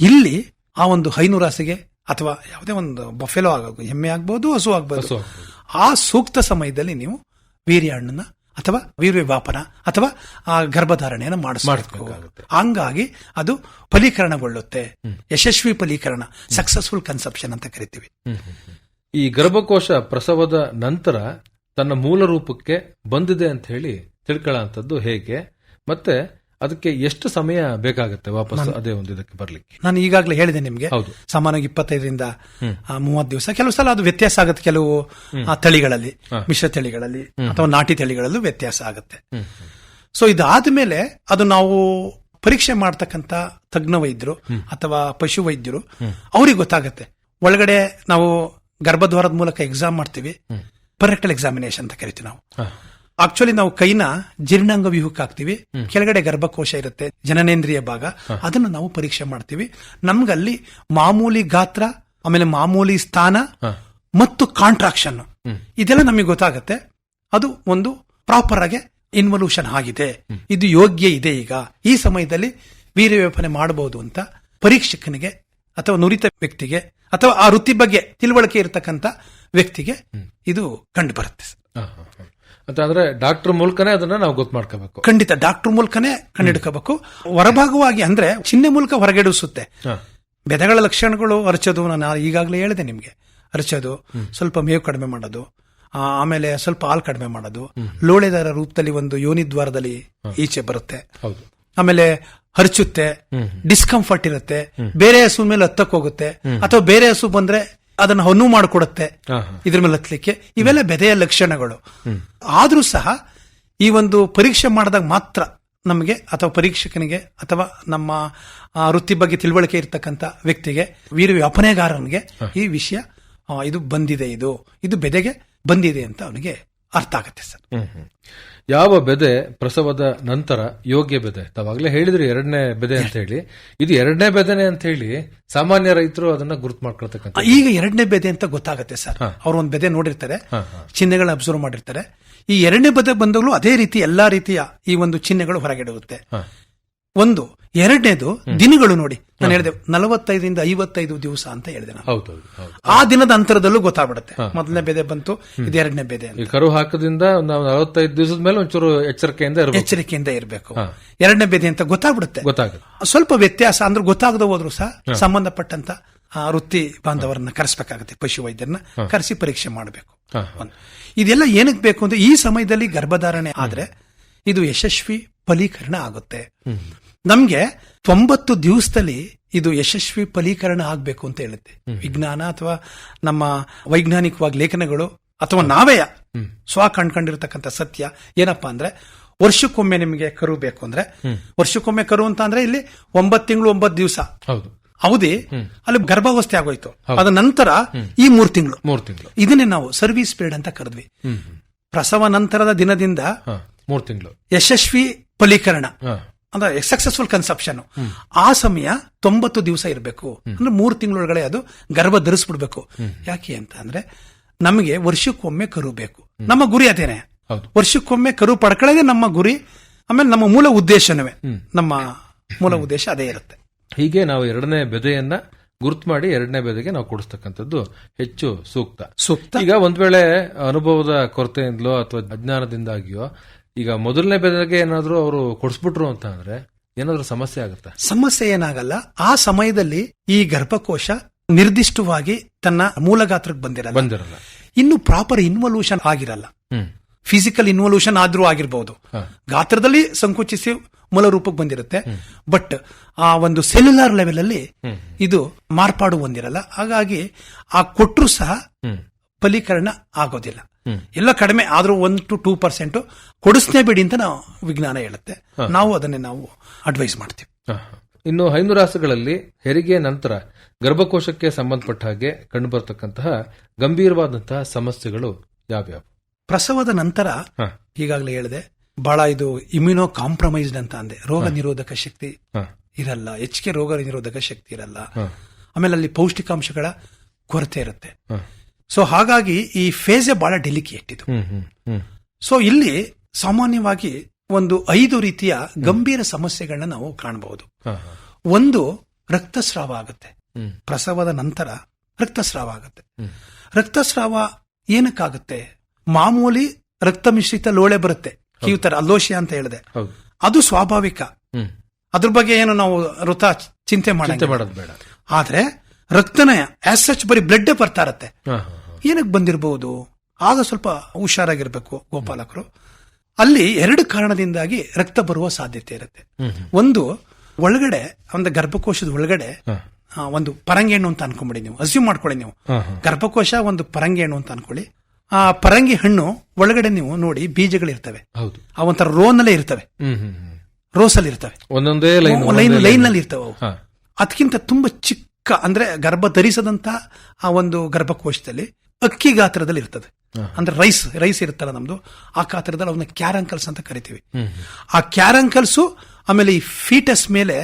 ಇಲ್ಲಿ ಆ ಒಂದು ಹೈನುರಾಸಿಗೆ ಅಥವಾ ಯಾವುದೇ ಒಂದು ಬಫೆಲೋ ಆಗಬಹುದು ಎಮ್ಮೆ ಆಗ್ಬಹುದು ಹಸು ಆಗ್ಬೋದು. ಹಸು ಆಗ್ಬೋದು. ಆ ಸೂಕ್ತ ಸಮಯದಲ್ಲಿ ನೀವು ವೀರ್ಯ ಹಣ್ಣನ್ನ ಅಥವಾ ವೀರ್ಯವಾಪನ ಅಥವಾ ಆ ಗರ್ಭಧಾರಣೆಯನ್ನು ಮಾಡಿಸ್ಬೇಕು. ಹಂಗಾಗಿ ಅದು ಫಲೀಕರಣಗೊಳ್ಳುತ್ತೆ. ಯಶಸ್ವಿ ಫಲೀಕರಣ ಸಕ್ಸಸ್ಫುಲ್ ಕನ್ಸೆಪ್ಷನ್ ಅಂತ ಕರಿತೀವಿ. ಈ ಗರ್ಭಕೋಶ ಪ್ರಸವದ ನಂತರ ತನ್ನ ಮೂಲ ರೂಪಕ್ಕೆ ಬಂದಿದೆ ಅಂತ ಹೇಳಿ ತಿಳ್ಕೊಳ್ಳುವಂಥದ್ದು ಹೇಗೆ? ಮತ್ತೆ ಅದಕ್ಕೆ ಎಷ್ಟು ಸಮಯ ಬೇಕಾಗುತ್ತೆ ವಾಪಸ್ ಅದೇ ಒಂದು ಇದಕ್ಕೆ ಬರ್ಲಿಕ್ಕೆ? ನಾನು ಈಗಾಗಲೇ ಹೇಳಿದೆ ನಿಮ್ಗೆ. ಸಾಮಾನ್ಯವಾಗಿ ಇಪ್ಪತ್ತೈದರಿಂದ ಮೂವತ್ತು ದಿವಸ. ಕೆಲವು ಸಲ ಅದು ವ್ಯತ್ಯಾಸ ಆಗುತ್ತೆ. ಕೆಲವು ತಳಿಗಳಲ್ಲಿ ಮಿಶ್ರ ತಳಿಗಳಲ್ಲಿ ಅಥವಾ ನಾಟಿ ತಳಿಗಳಲ್ಲೂ ವ್ಯತ್ಯಾಸ ಆಗುತ್ತೆ. ಸೊ ಇದಾದ್ಮೇಲೆ ಅದು ನಾವು ಪರೀಕ್ಷೆ ಮಾಡ್ತಕ್ಕಂತ ತಜ್ಞ ವೈದ್ಯರು ಅಥವಾ ಪಶು ವೈದ್ಯರು ಅವ್ರಿಗೆ ಗೊತ್ತಾಗತ್ತೆ. ಒಳಗಡೆ ನಾವು ಗರ್ಭದ್ವಾರದ ಮೂಲಕ ಎಕ್ಸಾಮ್ ಮಾಡ್ತೀವಿ. ಪರೆಕ್ಟಲ್ ಎಕ್ಸಾಮಿನೇಷನ್ ಅಂತ ಕರಿತೀವಿ ನಾವು. ಆಕ್ಚುಲಿ ನಾವು ಕೈನ ಜೀರ್ಣಾಂಗ ವ್ಯೂಹಕ್ಕೆ ಹಾಕ್ತಿವಿ ಕೆಳಗಡೆ ಗರ್ಭಕೋಶ ಇರುತ್ತೆ ಜನನೇಂದ್ರಿಯ ಭಾಗ. ಅದನ್ನು ನಾವು ಪರೀಕ್ಷೆ ಮಾಡ್ತೀವಿ. ನಮ್ಗಲ್ಲಿ ಮಾಮೂಲಿ ಗಾತ್ರ ಆಮೇಲೆ ಮಾಮೂಲಿ ಸ್ಥಾನ ಮತ್ತು ಕಾಂಟ್ರಾಕ್ಷನ್ ಇದೆಲ್ಲ ನಮಗೆ ಗೊತ್ತಾಗತ್ತೆ. ಅದು ಒಂದು ಪ್ರಾಪರ್ ಆಗಿ ಇನ್ವಲ್ಯೂಷನ್ ಆಗಿದೆ. ಇದು ಯೋಗ್ಯ ಇದೆ ಈಗ. ಈ ಸಮಯದಲ್ಲಿ ವೀರ್ಯವೇಪನೆ ಮಾಡಬಹುದು ಅಂತ ಪರೀಕ್ಷಕನಿಗೆ ಅಥವಾ ನುರಿತ ವ್ಯಕ್ತಿಗೆ ಅಥವಾ ಆ ವೃತ್ತಿ ಬಗ್ಗೆ ತಿಳುವಳಿಕೆ ಇರತಕ್ಕಂತ ವ್ಯಕ್ತಿಗೆ ಇದು ಕಂಡು ಬರುತ್ತೆ. ಅಂತ ಅಂದ್ರೆ ಡಾಕ್ಟರ್ ಮೂಲಕನೇ ಅದನ್ನ ನಾವು ಗೊತ್ತು ಮಾಡ್ಕೋಬೇಕು. ಖಂಡಿತ ಡಾಕ್ಟರ್ ಮೂಲಕನೇ ಕಂಡಿಡ್ಕೋಬೇಕು ಹೊರಭಾಗವಾಗಿ ಅಂದ್ರೆ ಚಿಹ್ನೆ ಮೂಲಕ ಹೊರಗೆಡಿಸುತ್ತೆ. ಬೆದಗಳ ಲಕ್ಷಣಗಳು ಅರಚೋದು ನಾನು ಈಗಾಗಲೇ ಹೇಳಿದೆ ನಿಮಗೆ. ಅರಚೋದು ಸ್ವಲ್ಪ ಮೇವು ಕಡಿಮೆ ಮಾಡೋದು ಆಮೇಲೆ ಸ್ವಲ್ಪ ಹಾಲು ಕಡಿಮೆ ಮಾಡೋದು ಲೋಳೆದಾರ ರೂಪದಲ್ಲಿ ಒಂದು ಯೋನಿದ್ವಾರದಲ್ಲಿ ಈಚೆ ಬರುತ್ತೆ. ಹೌದು. ಆಮೇಲೆ ಹರ್ಚುತ್ತೆ ಡಿಸ್ಕಂಫರ್ಟ್ ಇರುತ್ತೆ ಬೇರೆ ಹಸು ಮೇಲೆ ಹತ್ತಕ್ಕೆ ಹೋಗುತ್ತೆ ಅಥವಾ ಬೇರೆ ಹಸು ಬಂದ್ರೆ ಅದನ್ನ ಹೊನ್ನು ಮಾಡಿಕೊಡುತ್ತೆ. ಇದ್ರ ಮೇಲೆ ಹತ್ಲಿಕ್ಕೆ. ಇವೆಲ್ಲ ಬೆದೆಯ ಲಕ್ಷಣಗಳು. ಆದ್ರೂ ಸಹ ಈ ಒಂದು ಪರೀಕ್ಷೆ ಮಾಡಿದಾಗ ಮಾತ್ರ ನಮಗೆ ಅಥವಾ ಪರೀಕ್ಷಕನಿಗೆ ಅಥವಾ ನಮ್ಮ ವೃತ್ತಿ ಬಗ್ಗೆ ತಿಳುವಳಿಕೆ ಇರತಕ್ಕಂತ ವ್ಯಕ್ತಿಗೆ ವೀರ ವ್ಯಾಪನೆಗಾರನಿಗೆ ಈ ವಿಷಯ ಇದು ಬಂದಿದೆ ಇದು. ಇದು ಬೆದೆಗೆ ಬಂದಿದೆ ಅಂತ ಅವನಿಗೆ ಅರ್ಥ ಆಗುತ್ತೆ ಸರ್. ಯಾವ ಬೆದೆ ಪ್ರಸವದ ನಂತರ ಯೋಗ್ಯ ಬೆದೆ? ತಾವಾಗಲೇ ಹೇಳಿದ್ರಿ ಎರಡನೇ ಬೆದೆ ಅಂತ ಹೇಳಿ. ಇದು ಎರಡನೇ ಬೆದೆನೆ ಅಂತ ಹೇಳಿ ಸಾಮಾನ್ಯ ರೈತರು ಅದನ್ನ ಗುರುತು ಮಾಡ್ಕೊಳ್ತಕ್ಕಂಥ ಈಗ ಎರಡನೇ ಬೆದೆ ಅಂತ ಗೊತ್ತಾಗುತ್ತೆ ಸರ್. ಅವ್ರ ಒಂದು ಬೆದೆ ನೋಡಿರ್ತಾರೆ ಹ. ಅಬ್ಸರ್ವ್ ಮಾಡಿರ್ತಾರೆ. ಈ ಎರಡನೇ ಬೆದೆ ಬಂದಾಗಲೂ ಅದೇ ರೀತಿ ಎಲ್ಲಾ ರೀತಿಯ ಈ ಒಂದು ಚಿಹ್ನೆಗಳು ಹೊರಗೆಡುತ್ತೆ. ಒಂದು ಎರಡನೇದು ದಿನಗಳು ನೋಡಿ. ನಾನು ಹೇಳಿದೆ ನಲವತ್ತೈದರಿಂದ ಐವತ್ತೈದು ದಿವಸ ಅಂತ ಹೇಳಿದೆ ನಾನು. ಆ ದಿನದ ಅಂತರದಲ್ಲೂ ಗೊತ್ತಾಗ್ಬಿಡುತ್ತೆ. ಮೊದಲನೇ ಬೆದೆ ಬಂತು ಇದು ಎರಡನೇ ಬೆದೆ ಕರು ಹಾಕದಿಂದ ನಾವು ನಲವತ್ತೈದು ದಿವಸದ ಮೇಲೆ ಒಂಚೂರು ಎಚ್ಚರಿಕೆಯಿಂದ ಎಚ್ಚರಿಕೆಯಿಂದ ಇರಬೇಕು. ಎರಡನೇ ಬೆದೆ ಅಂತ ಗೊತ್ತಾಗ್ಬಿಡುತ್ತೆ. ಸ್ವಲ್ಪ ವ್ಯತ್ಯಾಸ ಅಂದ್ರೆ ಗೊತ್ತಾಗದ ಹೋದ್ರು ಸಹ ಸಂಬಂಧಪಟ್ಟಂತ ವೃತ್ತಿ ಬಾಂಧವರನ್ನ ಕರೆಸಬೇಕಾಗುತ್ತೆ ಪಶು ವೈದ್ಯರನ್ನ ಕರೆಸಿ ಪರೀಕ್ಷೆ ಮಾಡಬೇಕು. ಇದೆಲ್ಲ ಏನಕ್ಕೆ ಬೇಕು ಅಂದ್ರೆ ಈ ಸಮಯದಲ್ಲಿ ಗರ್ಭಧಾರಣೆ ಆದ್ರೆ ಇದು ಯಶಸ್ವಿ ಫಲೀಕರಣ ಆಗುತ್ತೆ. ನಮ್ಗೆ ತೊಂಬತ್ತು ದಿವಸದಲ್ಲಿ ಇದು ಯಶಸ್ವಿ ಫಲೀಕರಣ ಆಗ್ಬೇಕು ಅಂತ ಹೇಳುತ್ತೆ. ವಿಜ್ಞಾನ ಅಥವಾ ನಮ್ಮ ವೈಜ್ಞಾನಿಕವಾಗಿ ಲೇಖನಗಳು ಅಥವಾ ನಾವೇ ಸ್ವ ಕಂಡ್ಕೊಂಡಿರ್ತಕ್ಕಂಥ ಸತ್ಯ ಏನಪ್ಪಾ ಅಂದ್ರೆ ವರ್ಷಕ್ಕೊಮ್ಮೆ ನಿಮಗೆ ಕರು ಬೇಕು ಅಂದ್ರೆ ವರ್ಷಕ್ಕೊಮ್ಮೆ ಕರು ಅಂತ ಅಂದ್ರೆ ಇಲ್ಲಿ ಒಂಬತ್ತು ತಿಂಗಳು ಒಂಬತ್ತು ದಿವಸ. ಹೌದಿ. ಅವಧಿ ಅಲ್ಲಿ ಗರ್ಭಾವಸ್ಥೆ ಆಗೋಯ್ತು. ಅದ ನಂತರ ಈ ಮೂರ್ ತಿಂಗಳು. ಮೂರ್ ತಿಂಗಳು. ಇದನ್ನೇ ನಾವು ಸರ್ವಿಸ್ ಪೀರಿಯಡ್ ಅಂತ ಕರೆದ್ವಿ. ಪ್ರಸವ ನಂತರದ ದಿನದಿಂದ ಮೂರ್ ತಿಂಗಳು. ಯಶಸ್ವಿ ಫಲೀಕರಣ. ಅಂದ್ರೆ ಸಕ್ಸಸ್ಫುಲ್ ಕನ್ಸಪ್ಷನ್ ಆ ಸಮಯ ತೊಂಬತ್ತು ದಿವಸ ಇರಬೇಕು. ಅಂದ್ರೆ ಮೂರು ತಿಂಗಳೊಳಗಡೆ ಅದು ಗರ್ಭ ಧರಿಸ್ಬಿಡ್ಬೇಕು. ಯಾಕೆ ಅಂತ ಅಂದ್ರೆ ನಮಗೆ ವರ್ಷಕ್ಕೊಮ್ಮೆ ಕರು ಬೇಕು. ನಮ್ಮ ಗುರಿ ಅದೇನೆ. ವರ್ಷಕ್ಕೊಮ್ಮೆ ಕರು ಪಡ್ಕೊಳ್ಳೋದೇ ನಮ್ಮ ಗುರಿ ಆಮೇಲೆ ನಮ್ಮ ಮೂಲ ಉದ್ದೇಶನವೇ. ನಮ್ಮ ಮೂಲ ಉದ್ದೇಶ ಅದೇ ಇರುತ್ತೆ. ಹೀಗೆ ನಾವು ಎರಡನೇ ಬೆದೆಯನ್ನ ಗುರುತು ಮಾಡಿ ಎರಡನೇ ಬೆದೆಗೆ ನಾವು ಕೊಡಿಸ್ತಕ್ಕಂಥದ್ದು ಹೆಚ್ಚು ಸೂಕ್ತ. ಸೂಕ್ತ. ಈಗ ಒಂದ್ ವೇಳೆ ಅನುಭವದ ಕೊರತೆಯಿಂದಲೋ ಅಥವಾ ಅಜ್ಞಾನದಿಂದಾಗಿಯೋ ಈಗ ಮೊದಲನೇ ಬೆಲೆಗೆ ಏನಾದರೂ ಅವರು ಕೊಡಿಸ್ಬಿಟ್ರು ಅಂತ ಅಂದ್ರೆ ಏನಾದ್ರೂ ಸಮಸ್ಯೆ ಆಗುತ್ತೆ? ಸಮಸ್ಯೆ ಏನಾಗಲ್ಲ. ಆ ಸಮಯದಲ್ಲಿ ಈ ಗರ್ಭಕೋಶ ನಿರ್ದಿಷ್ಟವಾಗಿ ತನ್ನ ಮೂಲ ಗಾತ್ರಕ್ಕೆ ಬಂದಿರಲ್ಲ. ಬಂದಿರಲ್ಲ. ಇನ್ನು ಪ್ರಾಪರ್ ಇನ್ವಲ್ಯೂಷನ್ ಆಗಿರಲ್ಲ. ಫಿಸಿಕಲ್ ಇನ್ವಲ್ಯೂಷನ್ ಆದ್ರೂ ಆಗಿರಬಹುದು ಗಾತ್ರದಲ್ಲಿ ಸಂಕುಚಿಸಿ ಮೂಲ ರೂಪಕ್ಕೆ ಬಂದಿರುತ್ತೆ. ಬಟ್ ಆ ಒಂದು ಸೆಲ್ಯುಲಾರ್ ಲೆವೆಲ್ ಅಲ್ಲಿ ಇದು ಮಾರ್ಪಾಡು ಹೊಂದಿರಲ್ಲ. ಹಾಗಾಗಿ ಆ ಕೊಟ್ಟರು ಸಹ ಫಲೀಕರಣ ಆಗೋದಿಲ್ಲ. ಎಲ್ಲ ಕಡಿಮೆ ಆದರೂ ಒನ್ ಟು ಟೂ ಪರ್ಸೆಂಟ್ ಕೊಡಿಸ್ನೇ ಬಿಡಿ ಅಂತ ನಾವು ವಿಜ್ಞಾನ ಹೇಳುತ್ತೆ. ನಾವು ಅದನ್ನೇ ನಾವು ಅಡ್ವೈಸ್ ಮಾಡ್ತೀವಿ. ಇನ್ನು ಹೈನು ಇನ್ನು ಹೈನುರಾಸುಗಳಲ್ಲಿ ಹೆರಿಗೆ ನಂತರ ಗರ್ಭಕೋಶಕ್ಕೆ ಸಂಬಂಧಪಟ್ಟ ಹಾಗೆ ಕಂಡುಬರ್ತಕ್ಕಂತಹ ಗಂಭೀರವಾದಂತಹ ಸಮಸ್ಯೆಗಳು ಯಾವ್ಯಾವ? ಪ್ರಸವದ ನಂತರ ಈಗಾಗಲೇ ಹೇಳಿದೆ ಬಹಳ ಇದು ಇಮ್ಯುನೋ ಕಾಂಪ್ರಮೈಸ್ಡ್ ಅಂತ ಅಂದೆ. ರೋಗ ನಿರೋಧಕ ಶಕ್ತಿ ಇರಲ್ಲ. ಹೆಚ್ಚಿಗೆ ರೋಗ ನಿರೋಧಕ ಶಕ್ತಿ ಇರಲ್ಲ. ಆಮೇಲೆ ಅಲ್ಲಿ ಪೌಷ್ಟಿಕಾಂಶಗಳ ಕೊರತೆ ಇರುತ್ತೆ. ಸೊ ಹಾಗಾಗಿ ಈ ಫೇಸೇ ಬಹಳ ಡೆಲಿಕೇಟ್ ಇದು ಸೊ ಇಲ್ಲಿ ಸಾಮಾನ್ಯವಾಗಿ ಒಂದು ಐದು ರೀತಿಯ ಗಂಭೀರ ಸಮಸ್ಯೆಗಳನ್ನ ನಾವು ಕಾಣಬಹುದು. ಒಂದು ರಕ್ತಸ್ರಾವ ಆಗುತ್ತೆ. ಪ್ರಸವದ ನಂತರ ರಕ್ತಸ್ರಾವ ಆಗುತ್ತೆ. ರಕ್ತಸ್ರಾವ ಏನಕ್ಕಾಗುತ್ತೆ? ಮಾಮೂಲಿ ರಕ್ತ ಮಿಶ್ರಿತ ಲೋಳೆ ಬರುತ್ತೆ. ಕಿವುತರ ಅಲ್ಲೋಷಿಯ ಅಂತ ಹೇಳಿದೆ. ಅದು ಸ್ವಾಭಾವಿಕ. ಅದ್ರ ಬಗ್ಗೆ ಏನು ನಾವು ವೃತ ಚಿಂತೆ ಮಾಡೋದು ಬೇಡ. ಆದ್ರೆ ರಕ್ತನಯ ಆಸ್ ಸಚ್ ಬರೀ ಬ್ಲಡ್ ಬರ್ತಾ ಇರತ್ತೆ. ಏನಕ್ಕೆ ಬಂದಿರಬಹುದು ಆಗ ಸ್ವಲ್ಪ ಹುಷಾರಾಗಿರ್ಬೇಕು ಗೋಪಾಲಕರು. ಅಲ್ಲಿ ಎರಡು ಕಾರಣದಿಂದಾಗಿ ರಕ್ತ ಬರುವ ಸಾಧ್ಯತೆ ಇರುತ್ತೆ. ಒಂದು ಒಳಗಡೆ ಒಂದು ಗರ್ಭಕೋಶದ ಒಳಗಡೆ ಒಂದು ಪರಂಗೇಣು ಅಂತ ಅನ್ಕೊಂಬಿಡಿ ನೀವು. ಅಸ್ಯೂಮ್ ಮಾಡ್ಕೊಳ್ಳಿ ನೀವು. ಗರ್ಭಕೋಶ ಒಂದು ಪರಂಗೇಣು ಅಂತ ಅನ್ಕೊಳ್ಳಿ. ಆ ಪರಂಗಿ ಹಣ್ಣು ಒಳಗಡೆ ನೀವು ನೋಡಿ ಬೀಜಗಳಿರ್ತವೆ. ಹೌದು. ಆ ಒಂಥರ ರೋನಲ್ಲೇ ಇರ್ತವೆ. ರೋಸಲ್ಲಿ ಅಲ್ಲಿ ಇರ್ತವೆ. ಒಂದೊಂದೇ ಲೈನ್ ಲೈನ್ ಅಲ್ಲಿ ನಲ್ಲಿ ಇರ್ತವೆ ಅವು. ಅದಕ್ಕಿಂತ ತುಂಬಾ ಚಿಕ್ಕ ಅಂದ್ರೆ ಗರ್ಭ ಧರಿಸದಂತ ಆ ಒಂದು ಗರ್ಭಕೋಶದಲ್ಲಿ ಅಕ್ಕಿ ಗಾತ್ರದಲ್ಲಿ ಇರ್ತದೆ. ಅಂದ್ರೆ ರೈಸ್ ರೈಸ್ ಇರುತ್ತಲ್ಲ ನಮ್ದು ಆ ಗಾತ್ರದಲ್ಲಿ ಅವನ್ನ ಕ್ಯಾರಂಕಲ್ಸ್ ಅಂತ ಕರಿತೀವಿ. ಆ ಕ್ಯಾರಂಕಲ್ಸು ಆಮೇಲೆ ಈ ಫೀಟಸ್ ಮೇಲೆ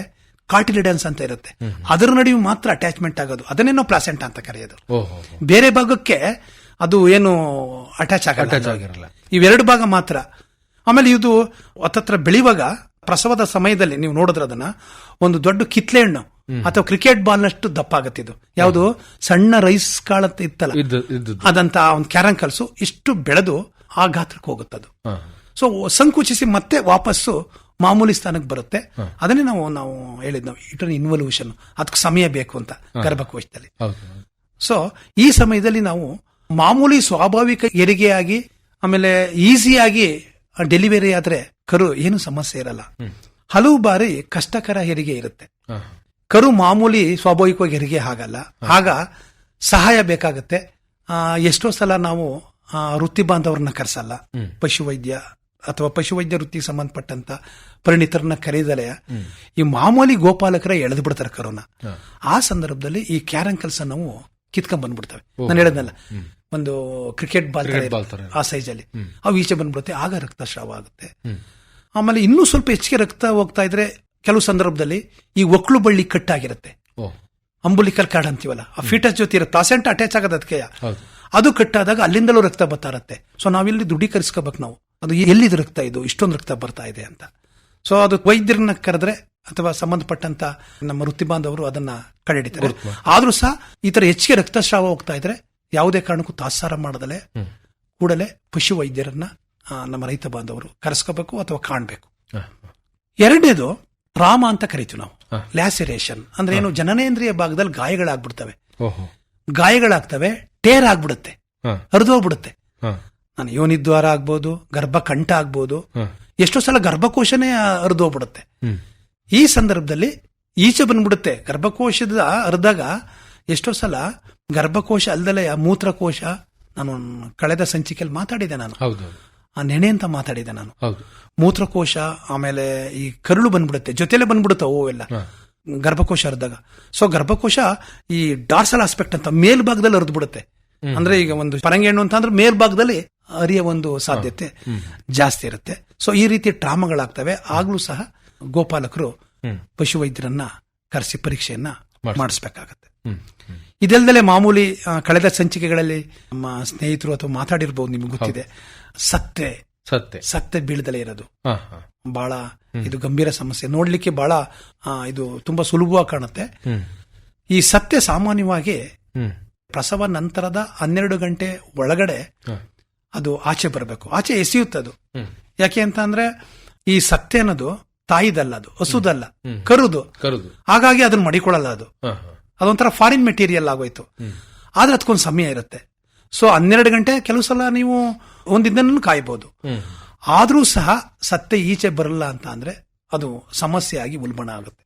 ಕಾರ್ಟಿಲಿಡನ್ಸ್ ಅಂತ ಇರುತ್ತೆ. ಅದರ ನಡುವೆ ಮಾತ್ರ ಅಟ್ಯಾಚ್ಮೆಂಟ್ ಆಗೋದು. ಅದನ್ನೇ ನಾವು ಪ್ಲಾಸೆಂಟ್ ಅಂತ ಕರೆಯೋದು. ಬೇರೆ ಭಾಗಕ್ಕೆ ಅದು ಏನು ಅಟ್ಯಾಚ್ ಆಗಿರಲ್ಲ. ಇವೆರಡು ಭಾಗ ಮಾತ್ರ. ಆಮೇಲೆ ಇದು ಹತ್ತತ್ರ ಬೆಳೆಯುವಾಗ ಪ್ರಸವದ ಸಮಯದಲ್ಲಿ ನೀವು ನೋಡಿದ್ರೆ ಅದನ್ನ ಒಂದು ದೊಡ್ಡ ಕಿತ್ಲೆ ಹಣ್ಣು. ಅಥವಾ ಕ್ರಿಕೆಟ್ ಬಾಲ್ ಬಾಲ್ನಷ್ಟು ದಪ್ಪ ಆಗುತ್ತೆ ಇದು ಯಾವುದು? ಸಣ್ಣ ರೈಸ್ ಕಾಳಂತ ಇತ್ತಲ್ಲ? ಅದಂತ ಒಂದು ಕ್ಯಾರಂಕಲ್ಸು ಇಷ್ಟು ಬೆಳೆದು ಆ ಗಾತ್ರಕ್ಕೆ ಹೋಗುತ್ತೆ ಅದು ಸೊ ಸಂಕುಚಿಸಿ ಮತ್ತೆ ವಾಪಸ್ಸು ಮಾಮೂಲಿ ಸ್ಥಾನಕ್ಕೆ ಬರುತ್ತೆ. ಅದನ್ನೇ ನಾವು ನಾವು ಹೇಳಿದ್ ನಾವು ಇಟರ್ ಇನ್ವಲ್ಯೂಷನ್ ಅದಕ್ಕೆ ಸಮಯ ಬೇಕು ಅಂತ ಗರ್ಭಕೋಶದಲ್ಲಿ. ಸೊ ಈ ಸಮಯದಲ್ಲಿ ನಾವು ಮಾಮೂಲಿ ಸ್ವಾಭಾವಿಕ ಹೆರಿಗೆಯಾಗಿ ಆಮೇಲೆ ಈಸಿಯಾಗಿ ಡೆಲಿವರಿ ಆದ್ರೆ ಕರು ಏನು ಸಮಸ್ಯೆ ಇರಲ್ಲ. ಹಲವು ಬಾರಿ ಕಷ್ಟಕರ ಹೆರಿಗೆ ಇರುತ್ತೆ. ಕರು ಮಾಮೂಲಿ ಸ್ವಾಭಾವಿಕವಾಗಿ ಹೆರಿಗೆ ಆಗಲ್ಲ ಆಗ ಸಹಾಯ ಬೇಕಾಗತ್ತೆ. ಎಷ್ಟೋ ಸಲ ನಾವು ವೃತ್ತಿ ಬಾಂಧವರನ್ನ ಕರೆಸಲ್ಲ. ಪಶುವೈದ್ಯ ಅಥವಾ ಪಶುವೈದ್ಯ ವೃತ್ತಿಗೆ ಸಂಬಂಧಪಟ್ಟಂತ ಪರಿಣಿತರನ್ನ ಕರೆದಲೆ ಈ ಮಾಮೂಲಿ ಗೋಪಾಲಕರ ಎಳೆದು ಬಿಡ್ತಾರೆ ಕರೋನಾ. ಆ ಸಂದರ್ಭದಲ್ಲಿ ಈ ಕ್ಯಾರಂಕಲ್ಸ್ ನಾವು ಕಿತ್ಕೊಂಡ್ ಬಂದ್ಬಿಡ್ತವೆ. ನಾನು ಹೇಳದ್ನಲ್ಲ ಒಂದು ಕ್ರಿಕೆಟ್ ಬಾಲ್ ಆ ಸೈಜ್ ಅಲ್ಲಿ ಅವು ಈಚೆ ಬಂದ್ಬಿಡುತ್ತೆ ಆಗ ರಕ್ತಸ್ರಾವ ಆಗುತ್ತೆ. ಆಮೇಲೆ ಇನ್ನೂ ಸ್ವಲ್ಪ ಹೆಚ್ಚಿಗೆ ರಕ್ತ ಹೋಗ್ತಾ ಇದ್ರೆ ಕೆಲವು ಸಂದರ್ಭದಲ್ಲಿ ಈ ಒಕ್ಳು ಬಳ್ಳಿ ಕಟ್ಟಾಗಿರುತ್ತೆ. ಆಗಿರುತ್ತೆ ಅಂಬುಲಿಕಲ್ ಕಾರ್ಡ್ ಅಂತೀವಲ್ಲ ಆ ಫೀಟಸ್ ಜೊತೆ ಇರುತ್ತೆ ಪ್ಲಾಸೆಂಟ್ ಅಟ್ಯಾಚ್ ಆಗೋದು ಅದಕ್ಕೆ ಅದು ಕಟ್ಟಾದಾಗ ಅಲ್ಲಿಂದಲೂ ರಕ್ತ ಬರ್ತಾ ಇರುತ್ತೆ. ಸೊ ನಾವಿಲ್ಲಿ ದೃಢೀಕರಿಸ್ಕೋಬೇಕು ನಾವು. ಅದು ಎಲ್ಲಿದು ರಕ್ತ ಇದು ಇಷ್ಟೊಂದು ರಕ್ತ ಬರ್ತಾ ಇದೆ ಅಂತ. ಸೊ ಅದು ವೈದ್ಯರನ್ನ ಕರೆದ್ರೆ ಅಥವಾ ಸಂಬಂಧಪಟ್ಟಂತ ನಮ್ಮ ವೃತ್ತಿ ಬಾಂಧವರು ಅದನ್ನ ಕಂಡುಹಿಡಿತಾರೆ ಆದ್ರೂ ಸಹ ಈ ತರ ಹೆಚ್ಚಿಗೆ ರಕ್ತಸ್ರಾವ ಹೋಗ್ತಾ ಇದ್ರೆ ಯಾವುದೇ ಕಾರಣಕ್ಕೂ ತಾತ್ಸಾರ ಮಾಡದಲೆ ಕೂಡಲೇ ಪಶು ವೈದ್ಯರನ್ನ ನಮ್ಮ ರೈತ ಬಾಂಧವರು ಕರೆಸ್ಕೋಬೇಕು ಅಥವಾ ಕಾಣಬೇಕು. ಎರಡನೇದು ರಾಮ ಅಂತ ಕರಿತೀವಿ ನಾವು. ಲ್ಯಾಸಿರೇಷನ್ ಅಂದ್ರೆ ಏನು ಜನನೇಂದ್ರಿಯ ಭಾಗದಲ್ಲಿ ಗಾಯಗಳಾಗ್ಬಿಡ್ತವೆ ಗಾಯಗಳಾಗ್ತವೆ ಟೇರ್ ಆಗ್ಬಿಡುತ್ತೆ. ಹರಿದೋಗ್ಬಿಡುತ್ತೆ. ನಾನು ಯೋನಿದ್ವಾರ ಆಗ್ಬೋದು ಗರ್ಭಕಂಠ ಆಗ್ಬೋದು. ಎಷ್ಟೋ ಸಲ ಗರ್ಭಕೋಶನೇ ಹರಿದೋಗ್ಬಿಡುತ್ತೆ ಹೋಗ್ಬಿಡುತ್ತೆ ಈ ಸಂದರ್ಭದಲ್ಲಿ ಈಚೆ ಬಂದ್ಬಿಡುತ್ತೆ ಗರ್ಭಕೋಶದ ಹರಿದಾಗ ಎಷ್ಟೋ ಸಲ ಗರ್ಭಕೋಶ ಅಲ್ದಲೆ ಮೂತ್ರಕೋಶ ನಾನು ಕಳೆದ ಸಂಚಿಕೆಯಲ್ಲಿ ಮಾತಾಡಿದೆ ನಾನು. ಆ ನೆನೆ ಅಂತ ಮಾತಾಡಿದೆ ನಾನು. ಮೂತ್ರಕೋಶ ಆಮೇಲೆ ಈ ಕರುಳು ಬಂದ್ಬಿಡುತ್ತೆ. ಜೊತೆಲೆ ಬಂದ್ಬಿಡುತ್ತೆ ಓ ಎಲ್ಲ. ಹಾ. ಗರ್ಭಕೋಶ ಹರಿದಾಗ ಸೊ ಗರ್ಭಕೋಶ ಈ ಡಾರ್ಸಲ್ ಆಸ್ಪೆಕ್ಟ್ ಅಂತ ಮೇಲ್ಭಾಗದಲ್ಲಿ ಹರಿದು ಬಿಡುತ್ತೆ ಅಂದ್ರೆ ಈಗ ಒಂದು ಪರಂಗಿ ಹಣ್ಣು ಅಂತ ಅಂದ್ರೆ ಮೇಲ್ಭಾಗದಲ್ಲಿ ಅರಿಯ ಒಂದು ಸಾಧ್ಯತೆ ಜಾಸ್ತಿ ಇರುತ್ತೆ. ಸೊ ಈ ರೀತಿ ಟ್ರಾಮಗಳಾಗ್ತವೆ. ಆಗ್ಲೂ ಸಹ ಗೋಪಾಲಕರು. ಪಶುವೈದ್ಯರನ್ನ ಕರೆಸಿ ಪರೀಕ್ಷೆಯನ್ನ ಮಾಡಿಸ್ಬೇಕಾಗತ್ತೆ. ಹ್ಮ್. ಮಾಮೂಲಿ ಕಳೆದ ಸಂಚಿಕೆಗಳಲ್ಲಿ ನಮ್ಮ ಸ್ನೇಹಿತರು ಅಥವಾ ಮಾತಾಡಿರ್ಬೋದು ನಿಮ್ಗೆ ಗೊತ್ತಿದೆ. ಸತ್ತೆ. ಸತ್ತೆ. ಸತ್ತೆ ಬೀಳ್ದಲೇ ಇರೋದು. ಬಹಳ ಇದು ಗಂಭೀರ ಸಮಸ್ಯೆ. ನೋಡ್ಲಿಕ್ಕೆ ಬಹಳ ಇದು ತುಂಬಾ ಸುಲಭವಾಗಿ ಕಾಣುತ್ತೆ. ಈ ಸತ್ಯ ಸಾಮಾನ್ಯವಾಗಿ ಪ್ರಸವ ನಂತರದ ಹನ್ನೆರಡು ಗಂಟೆ ಒಳಗಡೆ ಅದು ಆಚೆ ಬರಬೇಕು. ಆಚೆ ಎಸೆಯುತ್ತೆ ಅದು. ಯಾಕೆ ಅಂತ ಅಂದ್ರೆ ಈ ಸತ್ಯ ಅನ್ನೋದು ತಾಯಿದಲ್ಲ ಅದು ಹಸುದಲ್ಲ. ಕರುದು. ಕರುದು. ಹಾಗಾಗಿ ಅದನ್ನ ಮಡಿಕೊಳ್ಳಲ್ಲ ಅದು. ಅದೊಂಥರ ಫಾರಿನ್ ಮೆಟೀರಿಯಲ್ ಆಗೋಯ್ತು. ಆದ್ರೆ ಅದಕ್ಕೊಂದು ಸಮಯ ಇರುತ್ತೆ. ಸೊ ಹನ್ನೆರಡು ಗಂಟೆ ಕೆಲವು ಸಲ ನೀವು ಒಂದಿದ್ದನ್ನು ಕಾಯ್ಬೋದು. ಆದರೂ ಸಹ ಸತ್ಯ ಈಚೆ ಬರಲ್ಲ ಅಂತ ಅಂದ್ರೆ ಅದು ಸಮಸ್ಯೆ ಆಗಿ ಉಲ್ಬಣ ಆಗುತ್ತೆ.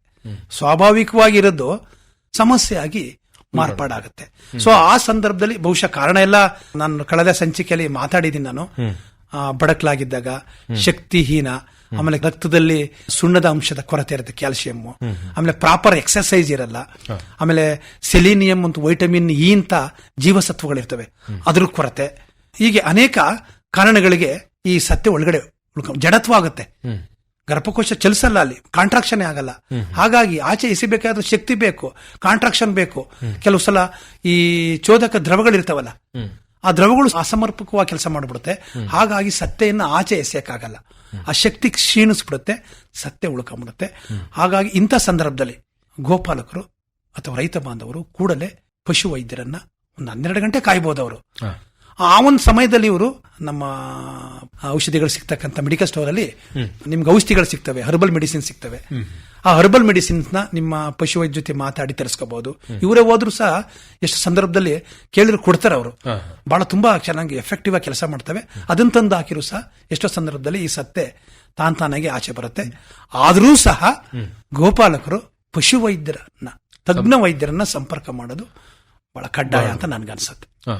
ಸ್ವಾಭಾವಿಕವಾಗಿರೋದು ಸಮಸ್ಯೆ ಆಗಿ ಮಾರ್ಪಾಡಾಗುತ್ತೆ. ಸೊ ಆ ಸಂದರ್ಭದಲ್ಲಿ ಬಹುಶಃ ಕಾರಣ ಎಲ್ಲ ನಾನು ಕಳೆದ ಸಂಚಿಕೆಯಲ್ಲಿ ಮಾತಾಡಿದ್ದೀನಿ ನಾನು. ಬಡಕ್ಲಾಗಿದ್ದಾಗ ಬಡಕಲಾಗಿದ್ದಾಗ ಶಕ್ತಿಹೀನ ಆಮೇಲೆ ರಕ್ತದಲ್ಲಿ ಸುಣ್ಣದ ಅಂಶದ ಕೊರತೆ ಇರುತ್ತೆ ಕ್ಯಾಲ್ಸಿಯಂ ಆಮೇಲೆ ಪ್ರಾಪರ್ ಎಕ್ಸರ್ಸೈಸ್ ಇರಲ್ಲ. ಆಮೇಲೆ ಸೆಲಿನಿಯಂ ಮತ್ತು ವೈಟಮಿನ್ ಇ ಅಂತ ಜೀವಸತ್ವಗಳಿರ್ತವೆ. ಅದ್ರ ಕೊರತೆ. ಹೀಗೆ ಅನೇಕ ಕಾರಣಗಳಿಗೆ ಈ ಸತ್ಯ ಒಳಗಡೆ ಜಡತ್ವ ಆಗುತ್ತೆ. ಗರ್ಭಕೋಶ ಚಲಿಸಲ್ಲ ಅಲ್ಲಿ ಕಾಂಟ್ರಾಕ್ಷನ್ ಆಗಲ್ಲ. ಹಾಗಾಗಿ ಆಚೆ ಎಸಿಬೇಕಾದ್ರೆ ಶಕ್ತಿ ಬೇಕು ಕಾಂಟ್ರಾಕ್ಷನ್ ಬೇಕು. ಕೆಲವು ಸಲ ಈ ಚೋದಕ ದ್ರವಗಳಿರ್ತಾವಲ್ಲ ಆ ದ್ರವಗಳು ಅಸಮರ್ಪಕವಾಗಿ ಕೆಲಸ ಮಾಡಿಬಿಡುತ್ತೆ. ಹಾಗಾಗಿ ಸತ್ಯೆಯನ್ನ ಆಚೆ ಎಸೆಯಕ್ಕಾಗಲ್ಲ. ಆ ಶಕ್ತಿ ಕ್ಷೀಣಿಸ್ಬಿಡುತ್ತೆ ಸತ್ಯ ಉಳ್ಕೊಂಡ್ಬಿಡುತ್ತೆ. ಹಾಗಾಗಿ ಇಂಥ ಸಂದರ್ಭದಲ್ಲಿ ಗೋಪಾಲಕರು ಅಥವಾ ರೈತ ಬಾಂಧವರು ಕೂಡಲೇ ಪಶು ವೈದ್ಯರನ್ನ ಒಂದು ಹನ್ನೆರಡು ಗಂಟೆ ಕಾಯ್ಬೋದು ಅವರು. ಆ ಒಂದು ಸಮಯದಲ್ಲಿ ಇವರು ನಮ್ಮ ಔಷಧಿಗಳು ಸಿಗ್ತಕ್ಕಂಥ ಮೆಡಿಕಲ್ ಸ್ಟೋರ್ ಅಲ್ಲಿ ನಿಮ್ಗೆ ಔಷಧಿಗಳು ಸಿಗ್ತವೆ ಹರ್ಬಲ್ ಮೆಡಿಸಿನ್ ಸಿಗ್ತವೆ. ಆ ಹರ್ಬಲ್ ಮೆಡಿಸಿನ್ಸ್ನ ನಿಮ್ಮ ಪಶುವೈದ್ಯ ಜೊತೆ ಮಾತಾಡಿ ತರಿಸ್ಕೋಬಹುದು ಇವರೇ ಹೋದ್ರು ಸಹ ಎಷ್ಟು ಸಂದರ್ಭದಲ್ಲಿ ಕೇಳಿದ್ರು ಕೊಡ್ತಾರೆ ಅವರು. ಬಹಳ ತುಂಬಾ ಚೆನ್ನಾಗಿ ಎಫೆಕ್ಟಿವ್ ಆಗಿ ಕೆಲಸ ಮಾಡ್ತವೆ. ಅದನ್ನ ತಂದು ಹಾಕಿರು ಸಹ ಎಷ್ಟೋ ಸಂದರ್ಭದಲ್ಲಿ ಈ ಸತ್ತೆ ತಾನ್ ತಾನಾಗಿ ಆಚೆ ಬರುತ್ತೆ. ಆದರೂ ಸಹ ಗೋಪಾಲಕರು ಪಶು ವೈದ್ಯರನ್ನ ತಜ್ಞ ವೈದ್ಯರನ್ನ ಸಂಪರ್ಕ ಮಾಡೋದು ಬಹಳ ಕಡ್ಡಾಯ ಅಂತ ನನ್ಗನ್ಸುತ್ತೆ.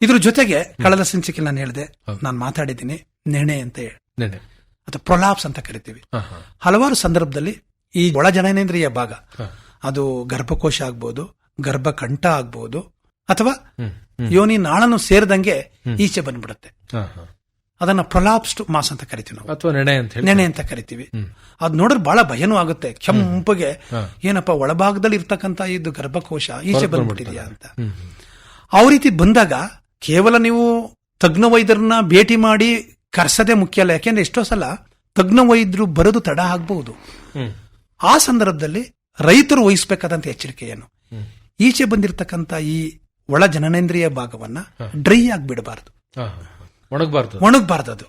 ಇದ್ರ ಜೊತೆಗೆ ಕಳೆದ ಸಂಚಿಕೆ ನಾನು ಹೇಳಿದೆ ನಾನು ಮಾತಾಡಿದ್ದೀನಿ ನೆಣೆ ಅಂತ ಹೇಳಿ. ಅಥವಾ ಪ್ರೊಲಾಪ್ಸ್ ಅಂತ ಕರಿತೀವಿ. ಹಲವಾರು ಸಂದರ್ಭದಲ್ಲಿ ಈ ಒಳ ಜನನೇಂದ್ರಿಯ ಭಾಗ ಅದು ಗರ್ಭಕೋಶ ಆಗ್ಬೋದು ಗರ್ಭಕಂಠ ಆಗ್ಬೋದು ಅಥವಾ ಯೋನಿ ನಾಳನು ಸೇರಿದಂಗೆ ಈಚೆ ಬಂದ್ಬಿಡುತ್ತೆ. ಅದನ್ನ ಪ್ರೊಲಾಪ್ಸ್ಡ್ ಮಾಸ್ ಅಂತ ಕರಿತೀವಿ ನಾವು. ಅಥವಾ ನೆಣೆ ಅಂತ ನೆನೆ ಅಂತ ಕರಿತೀವಿ. ಅದ್ ನೋಡಿದ್ರೆ ಬಹಳ ಭಯನೂ ಆಗುತ್ತೆ. ಕೆಂಪಗೆ ಏನಪ್ಪ ಒಳಭಾಗದಲ್ಲಿ ಇರ್ತಕ್ಕಂತ ಇದು ಗರ್ಭಕೋಶ ಈಚೆ ಬಂದ್ಬಿಟ್ಟಿದ್ಯಾ ಅಂತ. ಆ ರೀತಿ ಬಂದಾಗ ಕೇವಲ ನೀವು ತಜ್ಞ ವೈದ್ಯರನ್ನ ಭೇಟಿ ಮಾಡಿ ಕರ್ಸದೆ ಮುಖ್ಯ ಅಲ್ಲ. ಯಾಕೆಂದ್ರೆ ಎಷ್ಟೋ ಸಲ ತಜ್ಞ ವೈದ್ಯರು ಬರೋದು ತಡ ಆಗ್ಬಹುದು. ಆ ಸಂದರ್ಭದಲ್ಲಿ ರೈತರು ವಹಿಸಬೇಕಾದಂತ ಎಚ್ಚರಿಕೆ ಏನು ಈಚೆ ಬಂದಿರತಕ್ಕಂತ ಈ ಒಳ ಜನನೇಂದ್ರಿಯ ಭಾಗವನ್ನ ಡ್ರೈ ಆಗಿ ಬಿಡಬಾರದು ಒಣಗಬಾರದು. ಒಣಗಬಾರ್ದು ಅದು.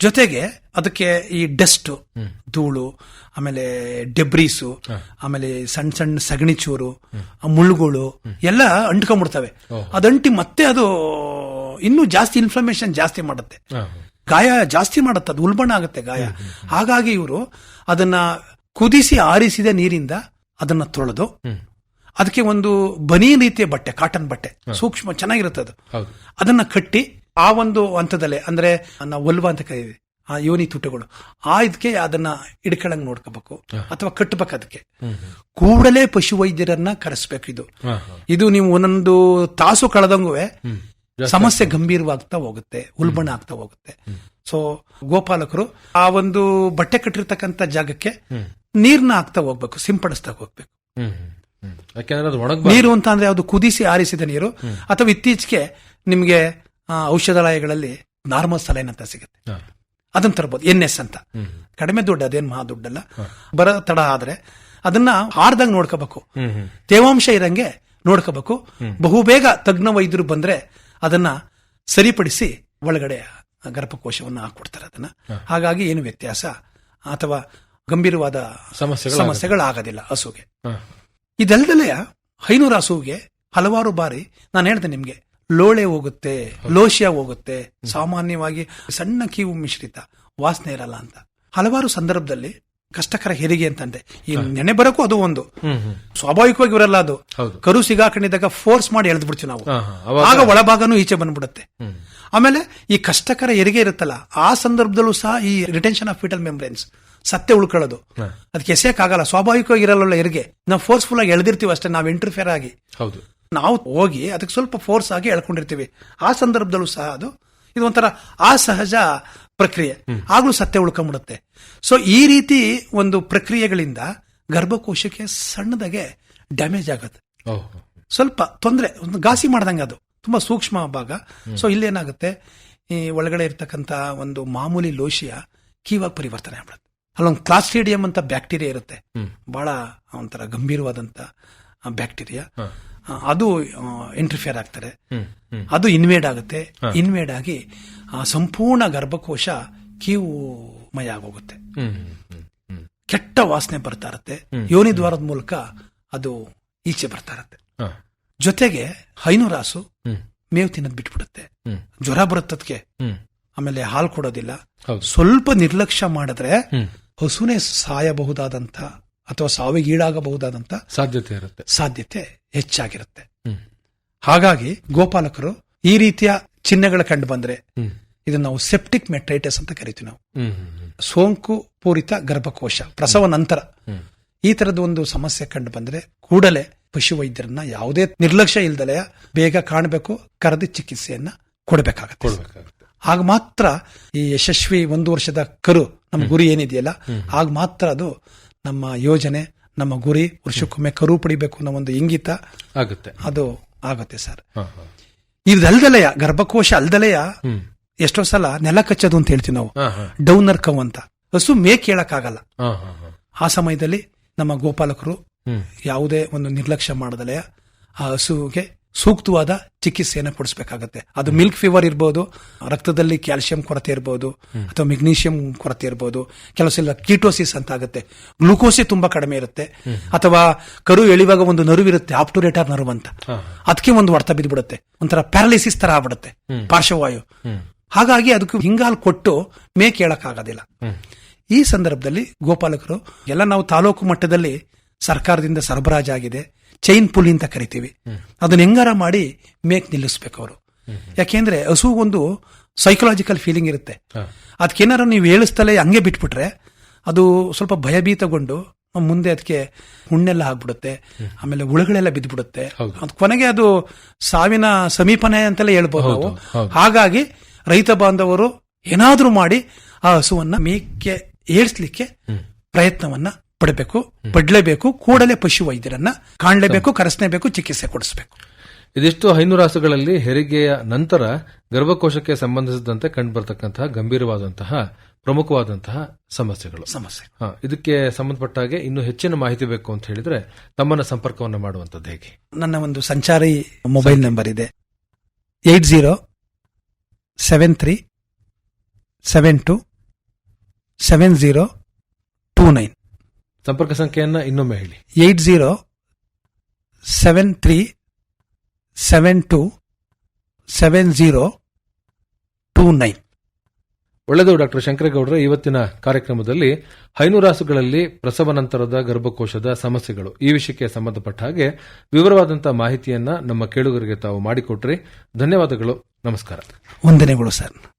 ಜೊತೆಗೆ ಅದಕ್ಕೆ ಈ ಡಸ್ಟ್ ಧೂಳು ಆಮೇಲೆ ಡೆಬ್ರೀಸು ಆಮೇಲೆ ಸಣ್ಣ ಸಣ್ಣ ಸಗಣಿ ಚೂರು ಮುಳ್ಳುಗಳು ಎಲ್ಲ ಅಂಟ್ಕೊಂಡ್ಬಿಡ್ತವೆ. ಅದಂಟಿ ಮತ್ತೆ ಅದು ಇನ್ನೂ ಜಾಸ್ತಿ ಇನ್ಫ್ಲಮೇಷನ್ ಜಾಸ್ತಿ ಮಾಡುತ್ತೆ. ಗಾಯ ಜಾಸ್ತಿ ಮಾಡುತ್ತೆ ಅದು ಉಲ್ಬಣ ಆಗುತ್ತೆ ಗಾಯ. ಹಾಗಾಗಿ ಇವರು ಅದನ್ನ ಕುದಿಸಿ ಆರಿಸಿದ ನೀರಿಂದ ಅದನ್ನ ತೊಳೆದು ಅದಕ್ಕೆ ಒಂದು ಬನಿ ರೀತಿಯ ಬಟ್ಟೆ ಕಾಟನ್ ಬಟ್ಟೆ. ಸೂಕ್ಷ್ಮ ಚೆನ್ನಾಗಿರುತ್ತೆ ಅದು. ಅದನ್ನ ಕಟ್ಟಿ ಆ ಒಂದು ಹಂತದಲ್ಲೇ ಅಂದ್ರೆ ನಾವು ಒಲ್ವ ಅಂತ ಕರೀವಿ ಆ ಯೋನಿ ತುಟಗಳು. ಆ ಇದಕ್ಕೆ ಅದನ್ನ ಹಿಡ್ಕೊಳಂಗ್ ನೋಡ್ಕೋಬೇಕು. ಅಥವಾ ಕಟ್ಟಬೇಕು ಅದಕ್ಕೆ. ಕೂಡಲೇ ಪಶು ವೈದ್ಯರನ್ನ ಕರೆಸ್ಬೇಕು ಇದು. ಇದು ನೀವು ಒಂದೊಂದು ತಾಸು ಕಳೆದಂಗುವೆ ಸಮಸ್ಯೆ ಗಂಭೀರವಾಗ್ತಾ ಹೋಗುತ್ತೆ ಉಲ್ಬಣ ಆಗ್ತಾ ಹೋಗುತ್ತೆ. ಸೊ ಗೋಪಾಲಕರು ಆ ಒಂದು ಬಟ್ಟೆ ಕಟ್ಟಿರ್ತಕ್ಕಂಥ ಜಾಗಕ್ಕೆ ನೀರ್ನ ಹಾಕ್ತಾ ಹೋಗ್ಬೇಕು ಸಿಂಪಡಿಸ್ತಾ ಹೋಗ್ಬೇಕು. ನೀರು ಅಂತ ಅಂದ್ರೆ ಅದು ಕುದಿಸಿ ಆರಿಸಿದ ನೀರು ಅಥವಾ ಇತ್ತೀಚೆಗೆ ನಿಮ್ಗೆ ಔಷಧಾಲಯಗಳಲ್ಲಿ ನಾರ್ಮಲ್ ಸಲೈನ್ ಅಂತ ಸಿಗುತ್ತೆ. ಅದನ್ನ ತರಬಹುದು ಎನ್ ಎಸ್ ಅಂತ ಕಡಿಮೆ ದುಡ್ಡು ಅದೇನ್ ಮಹಾ ದುಡ್ಡಲ್ಲ. ಬರ ತಡ ಆದ್ರೆ ಅದನ್ನ ಹಾರ್ದಂಗ್ ನೋಡ್ಕೋಬೇಕು. ತೇವಾಂಶ ಇರಂಗೆ ನೋಡ್ಕೋಬೇಕು. ಬಹುಬೇಗ ತಜ್ಞ ವೈದ್ಯರು ಬಂದ್ರೆ ಅದನ್ನ ಸರಿಪಡಿಸಿ ಒಳಗಡೆ ಗರ್ಭಕೋಶವನ್ನು ಹಾಕೊಡ್ತಾರೆ ಅದನ್ನ. ಹಾಗಾಗಿ ಏನು ವ್ಯತ್ಯಾಸ? ಅಥವಾ ಗಂಭೀರವಾದ ಸಮಸ್ಯೆಗಳು ಸಮಸ್ಯೆಗಳಾಗೋದಿಲ್ಲ ಹಸುಗೆ. ಹಾ. ಇದಲ್ದಲೆಯ ಹೈನೂರು ಹಸುವಿಗೆ ಹಲವಾರು ಬಾರಿ ನಾನು ಹೇಳ್ದೆ ನಿಮ್ಗೆ ಲೋಳೆ ಹೋಗುತ್ತೆ ಲೋಷ್ಯ ಹೋಗುತ್ತೆ ಸಾಮಾನ್ಯವಾಗಿ ಸಣ್ಣ ಕೀವು ಮಿಶ್ರಿತ ವಾಸನೆ ಇರಲ್ಲ ಅಂತ. ಹಲವಾರು ಸಂದರ್ಭದಲ್ಲಿ ಕಷ್ಟಕರ ಹೆರಿಗೆ ಅಂತಂದೆ. ಈ ನೆನೆ ಬರಕ್ಕೂ ಅದು ಒಂದು. ಸ್ವಾಭಾವಿಕವಾಗಿ ಇರಲ್ಲ ಅದು. ಕರು ಸಿಗಾಕೊಂಡಿದ್ದಾಗ ಫೋರ್ಸ್ ಮಾಡಿ ಎಳೆದ್ ಬಿಡ್ತೀವಿ ನಾವು ಆಗ ಒಳಭಾಗನೂ ಈಚೆ ಬಂದ್ಬಿಡುತ್ತೆ. ಆಮೇಲೆ ಈ ಕಷ್ಟಕರ ಹೆರಿಗೆ ಇರುತ್ತಲ್ಲ ಆ ಸಂದರ್ಭದಲ್ಲೂ ಸಹ ಈ ರಿಟೆನ್ಷನ್ ಆಫ್ ಫಿಟಲ್ ಮೆಂಬ್ರೇನ್ಸ್ ಸತ್ಯ ಉಳ್ಕೊಳ್ಳೋದು. ಅದಕ್ಕೆ ಎಸೆಯಕ್ಕಾಗಲ್ಲ ಸ್ವಾಭಾವಿಕವಾಗಿ ಇರಲ್ಲ ಹೆರಿಗೆ. ನಾವು ಫೋರ್ಸ್ಫುಲ್ ಆಗಿ ಎಳೆದಿರ್ತೀವಿ ಅಷ್ಟೇ ನಾವು ಇಂಟರ್ಫಿಯರ್ ಆಗಿ. ಹೌದು. ನಾವು ಹೋಗಿ ಅದಕ್ಕೆ ಸ್ವಲ್ಪ ಫೋರ್ಸ್ ಆಗಿ ಎಳ್ಕೊಂಡಿರ್ತೀವಿ ಆ ಸಂದರ್ಭದಲ್ಲೂ ಸಹ ಅದು ಇದು ಒಂಥರ ಅಸಹಜ ಪ್ರಕ್ರಿಯೆ. ಆಗಲೂ ಸತ್ಯ ಉಳ್ಕೊಂಡ್ಬಿಡುತ್ತೆ ಸೊ ಈ ರೀತಿ ಒಂದು ಪ್ರಕ್ರಿಯೆಗಳಿಂದ ಗರ್ಭಕೋಶಕ್ಕೆ ಸಣ್ಣದಾಗೆ ಡ್ಯಾಮೇಜ್ ಆಗುತ್ತೆ. ಸ್ವಲ್ಪ ತೊಂದರೆ ಒಂದು ಘಾಸಿ ಮಾಡ್ದಂಗೆ ಅದು. ತುಂಬಾ ಸೂಕ್ಷ್ಮ ಭಾಗ. ಸೊ ಇಲ್ಲೇನಾಗುತ್ತೆ ಈ ಒಳಗಡೆ ಇರ್ತಕ್ಕಂಥ ಒಂದು ಮಾಮೂಲಿ ಲೋಷಿಯ ಕೀವಾಗಿ ಪರಿವರ್ತನೆ ಆಗ್ಬಿಡುತ್ತೆ. ಅಲ್ಲೊಂದು ಕ್ಲಾಸ್ಟೇಡಿಯಂ ಅಂತ ಬ್ಯಾಕ್ಟೀರಿಯಾ ಇರುತ್ತೆ. ಬಹಳ ಒಂಥರ ಗಂಭೀರವಾದಂತ ಬ್ಯಾಕ್ಟೀರಿಯಾ. ಅದು ಇಂಟರ್ಫಿಯರ್ ಆಗ್ತಾರೆ. ಅದು ಇನ್ವೇಡ್ ಆಗುತ್ತೆ. ಇನ್ವೇಡ್ ಆಗಿ ಆ ಸಂಪೂರ್ಣ ಗರ್ಭಕೋಶ ಕೀವುಮಯ ಆಗೋಗುತ್ತೆ. ಹ್ಮ್ ಹ್ಮ್ ಹ್ಮ್ ಕೆಟ್ಟ ವಾಸನೆ ಬರ್ತಾ ಇರುತ್ತೆ. ಯೋನಿ ದ್ವಾರದ ಮೂಲಕ ಅದು ಈಚೆ ಬರ್ತಾ ಇರುತ್ತೆ. ಜೊತೆಗೆ ಹೈನುರಾಸು ಮೇವು ತಿನ್ನೋದ್ ಬಿಟ್ಬಿಡುತ್ತೆ. ಜ್ವರ ಬರುತ್ತದಕ್ಕೆ ಆಮೇಲೆ ಹಾಲು ಕೊಡೋದಿಲ್ಲ. ಸ್ವಲ್ಪ ನಿರ್ಲಕ್ಷ್ಯ ಮಾಡಿದ್ರೆ ಹಸುನೇ ಸಾಯಬಹುದಾದಂತ ಅಥವಾ ಸಾವಿಗೀಡಾಗಬಹುದಾದಂತ ಸಾಧ್ಯತೆ ಇರುತ್ತೆ. ಸಾಧ್ಯತೆ ಹೆಚ್ಚಾಗಿರುತ್ತೆ. ಹಾಗಾಗಿ ಗೋಪಾಲಕರು ಈ ರೀತಿಯ ಚಿಹ್ನೆಗಳ ಕಂಡು ಬಂದ್ರೆ ಇದನ್ನ ನಾವು ಸೆಪ್ಟಿಕ್ ಮೆಟ್ರೈಟಿಸ್ ಅಂತ ಕರಿತೀವಿ ನಾವು. ಸೋಂಕು ಪೂರಿತ ಗರ್ಭಕೋಶ ಪ್ರಸವ ನಂತರ. ಈ ತರದ ಒಂದು ಸಮಸ್ಯೆ ಕಂಡು ಬಂದ್ರೆ ಕೂಡಲೇ ಪಶು ವೈದ್ಯರನ್ನ ಯಾವುದೇ ನಿರ್ಲಕ್ಷ್ಯ ಇಲ್ದಲೆ ಬೇಗ ಕಾಣಬೇಕು ಕರೆದಿ ಚಿಕಿತ್ಸೆಯನ್ನ ಕೊಡಬೇಕಾಗುತ್ತೆ. ಕೊಡ್ಬೇಕಾಗುತ್ತೆ. ಆಗ ಮಾತ್ರ ಈ ಯಶಸ್ವಿ ಒಂದು ವರ್ಷದ ಕರು ನಮ್ಮ ಗುರಿ ಏನಿದೆಯಲ್ಲ ಆಗ ಮಾತ್ರ ಅದು ನಮ್ಮ ಯೋಜನೆ ನಮ್ಮ ಗುರಿ ವರ್ಷಕ್ಕೊಮ್ಮೆ ಕರು ಪಡಿಬೇಕು ಅನ್ನೋ ಒಂದು ಇಂಗಿತ ಆಗುತ್ತೆ. ಅದು ಆಗುತ್ತೆ ಸರ್. ಇದಲ್ದಲೆಯ ಗರ್ಭಕೋಶ ಅಲ್ದಲೆಯ ಎಷ್ಟೋ ಸಲ ನೆಲ ಕಚ್ಚೋದು ಅಂತ ಹೇಳ್ತೀವಿ ನಾವು. ಡೌನರ್ ಕವ್ ಅಂತ. ಹಸು ಮೇ ಕೇಳಕ್ಕಾಗಲ್ಲ ಆ ಸಮಯದಲ್ಲಿ ನಮ್ಮ ಗೋಪಾಲಕರು ಯಾವುದೇ ಒಂದು ನಿರ್ಲಕ್ಷ್ಯ ಮಾಡದಲೆಯ ಆ ಹಸುವಿಗೆ ಸೂಕ್ತವಾದ ಚಿಕಿತ್ಸೆಯನ್ನು ಕೊಡಿಸಬೇಕಾಗುತ್ತೆ. ಅದು ಮಿಲ್ಕ್ ಫೀವರ್ ಇರ್ಬೋದು ರಕ್ತದಲ್ಲಿ ಕ್ಯಾಲ್ಸಿಯಂ ಕೊರತೆ ಇರ್ಬೋದು ಅಥವಾ ಮೆಗ್ನೀಷಿಯಂ ಕೊರತೆ ಇರ್ಬೋದು ಕೆಲವು ಕೀಟೋಸಿಸ್ ಅಂತ ಆಗುತ್ತೆ. ಗ್ಲುಕೋಸಿ ತುಂಬಾ ಕಡಿಮೆ ಇರುತ್ತೆ. ಅಥವಾ ಕರು ಎಳಿವಾಗ ಒಂದು ನರುವಿರುತ್ತೆ ಆಪ್ಟೋರೇಟರ್ ನರು ಅಂತ. ಅದಕ್ಕೆ ಒಂದು ಹೊಡೆತ ಬಿದ್ದ್ಬಿಡುತ್ತೆ ಒಂಥರ ಪ್ಯಾರಾಲಿಸಿಸ್ ತರ ಆಗ್ಬಿಡುತ್ತೆ ಪಾರ್ಶ್ವವಾಯು. ಹಾಗಾಗಿ ಅದಕ್ಕೆ ಹಿಂಗಾಲ್ ಕೊಟ್ಟು ಮೇ ಕೇಳಕ್ಕಾಗೋದಿಲ್ಲ. ಈ ಸಂದರ್ಭದಲ್ಲಿ ಗೋಪಾಲಕರು ಎಲ್ಲ ನಾವು ತಾಲೂಕು ಮಟ್ಟದಲ್ಲಿ ಸರ್ಕಾರದಿಂದ ಸರಬರಾಜಾಗಿದೆ. ಚೈನ್ ಪುಲ್ ಅಂತ ಕರಿತೀವಿ. ಅದನ್ನ ಹೆಂಗಾರ ಮಾಡಿ ಮೇಕ್ ನಿಲ್ಲಿಸ್ಬೇಕು ಅವರು. ಯಾಕೆಂದ್ರೆ ಹಸು ಒಂದು ಸೈಕಲಾಜಿಕಲ್ ಫೀಲಿಂಗ್ ಇರುತ್ತೆ. ಅದಕ್ಕೆ ಅದಕ್ಕೇನಾರ ನೀವು ಹೇಳಿಸ್ತಲೇ ಹಂಗೆ ಬಿಟ್ಬಿಟ್ರೆ ಅದು ಸ್ವಲ್ಪ ಭಯಭೀತಗೊಂಡು ಮುಂದೆ ಅದಕ್ಕೆ ಹುಣ್ಣೆಲ್ಲ ಆಗ್ಬಿಡುತ್ತೆ. ಆಮೇಲೆ ಹುಳುಗಳೆಲ್ಲ ಬಿದ್ದ್ಬಿಡುತ್ತೆ ಕೊನೆಗೆ ಅದು ಸಾವಿನ ಸಮೀಪನೇ ಅಂತಲೇ ಹೇಳ್ಬೋದು ನಾವು. ಹಾಗಾಗಿ ರೈತ ಬಾಂಧವರು ಏನಾದ್ರೂ ಮಾಡಿ ಆ ಹಸುವನ್ನ ಮೇಕೆ ಏಳಿಸ್ಲಿಕ್ಕೆ ಪ್ರಯತ್ನವನ್ನ ಪಡಬೇಕು ಪಡ್ಲೇಬೇಕು ಕೂಡಲೇ ಪಶು ವೈದ್ಯರನ್ನ ಕಾಣಲೇಬೇಕು ಕರೆಸಲೇಬೇಕು ಚಿಕಿತ್ಸೆ ಕೊಡಿಸಬೇಕು. ಇದಿಷ್ಟು ಹೈನುರಾಸುಗಳಲ್ಲಿ ಹೆರಿಗೆಯ ನಂತರ ಗರ್ಭಕೋಶಕ್ಕೆ ಸಂಬಂಧಿಸಿದಂತೆ ಕಂಡುಬರತಕ್ಕಂತಹ ಗಂಭೀರವಾದಂತಹ ಪ್ರಮುಖವಾದಂತಹ ಸಮಸ್ಯೆಗಳು. ಸಮಸ್ಯೆ. ಇದಕ್ಕೆ ಸಂಬಂಧಪಟ್ಟ ಹಾಗೆ ಇನ್ನು ಹೆಚ್ಚಿನ ಮಾಹಿತಿ ಬೇಕು ಅಂತ ಹೇಳಿದ್ರೆ ತಮ್ಮನ್ನ ಸಂಪರ್ಕವನ್ನು ಮಾಡುವಂತದ್ದು ಹೇಗೆ? ನನ್ನ ಒಂದು ಸಂಚಾರಿ ಮೊಬೈಲ್ ನಂಬರ್ ಇದೆ. Eight zero seven three seven two seven zero two nine. ಸಂಪರ್ಕ ಸಂಖ್ಯೆಯನ್ನು ಇನ್ನೊಮ್ಮೆ ಹೇಳಿ. Eight zero seven three seven two seven zero two nine. ಒಳ್ಳೆಯದು ಡಾಕ್ಟರ್ ಶಂಕರೇಗೌಡರ ಇವತ್ತಿನ ಕಾರ್ಯಕ್ರಮದಲ್ಲಿ ಹೈನುರಾಸುಗಳಲ್ಲಿ ಪ್ರಸವ ನಂತರದ ಗರ್ಭಕೋಶದ ಸಮಸ್ಯೆಗಳು. ಈ ವಿಷಯಕ್ಕೆ ಸಂಬಂಧಪಟ್ಟ ಹಾಗೆ ವಿವರವಾದಂತಹ ಮಾಹಿತಿಯನ್ನ ನಮ್ಮ ಕೇಳುಗರಿಗೆ ತಾವು ಮಾಡಿಕೊಟ್ರಿ. ಧನ್ಯವಾದಗಳು. ನಮಸ್ಕಾರ. ವಂದನೆಗಳು ಸರ್.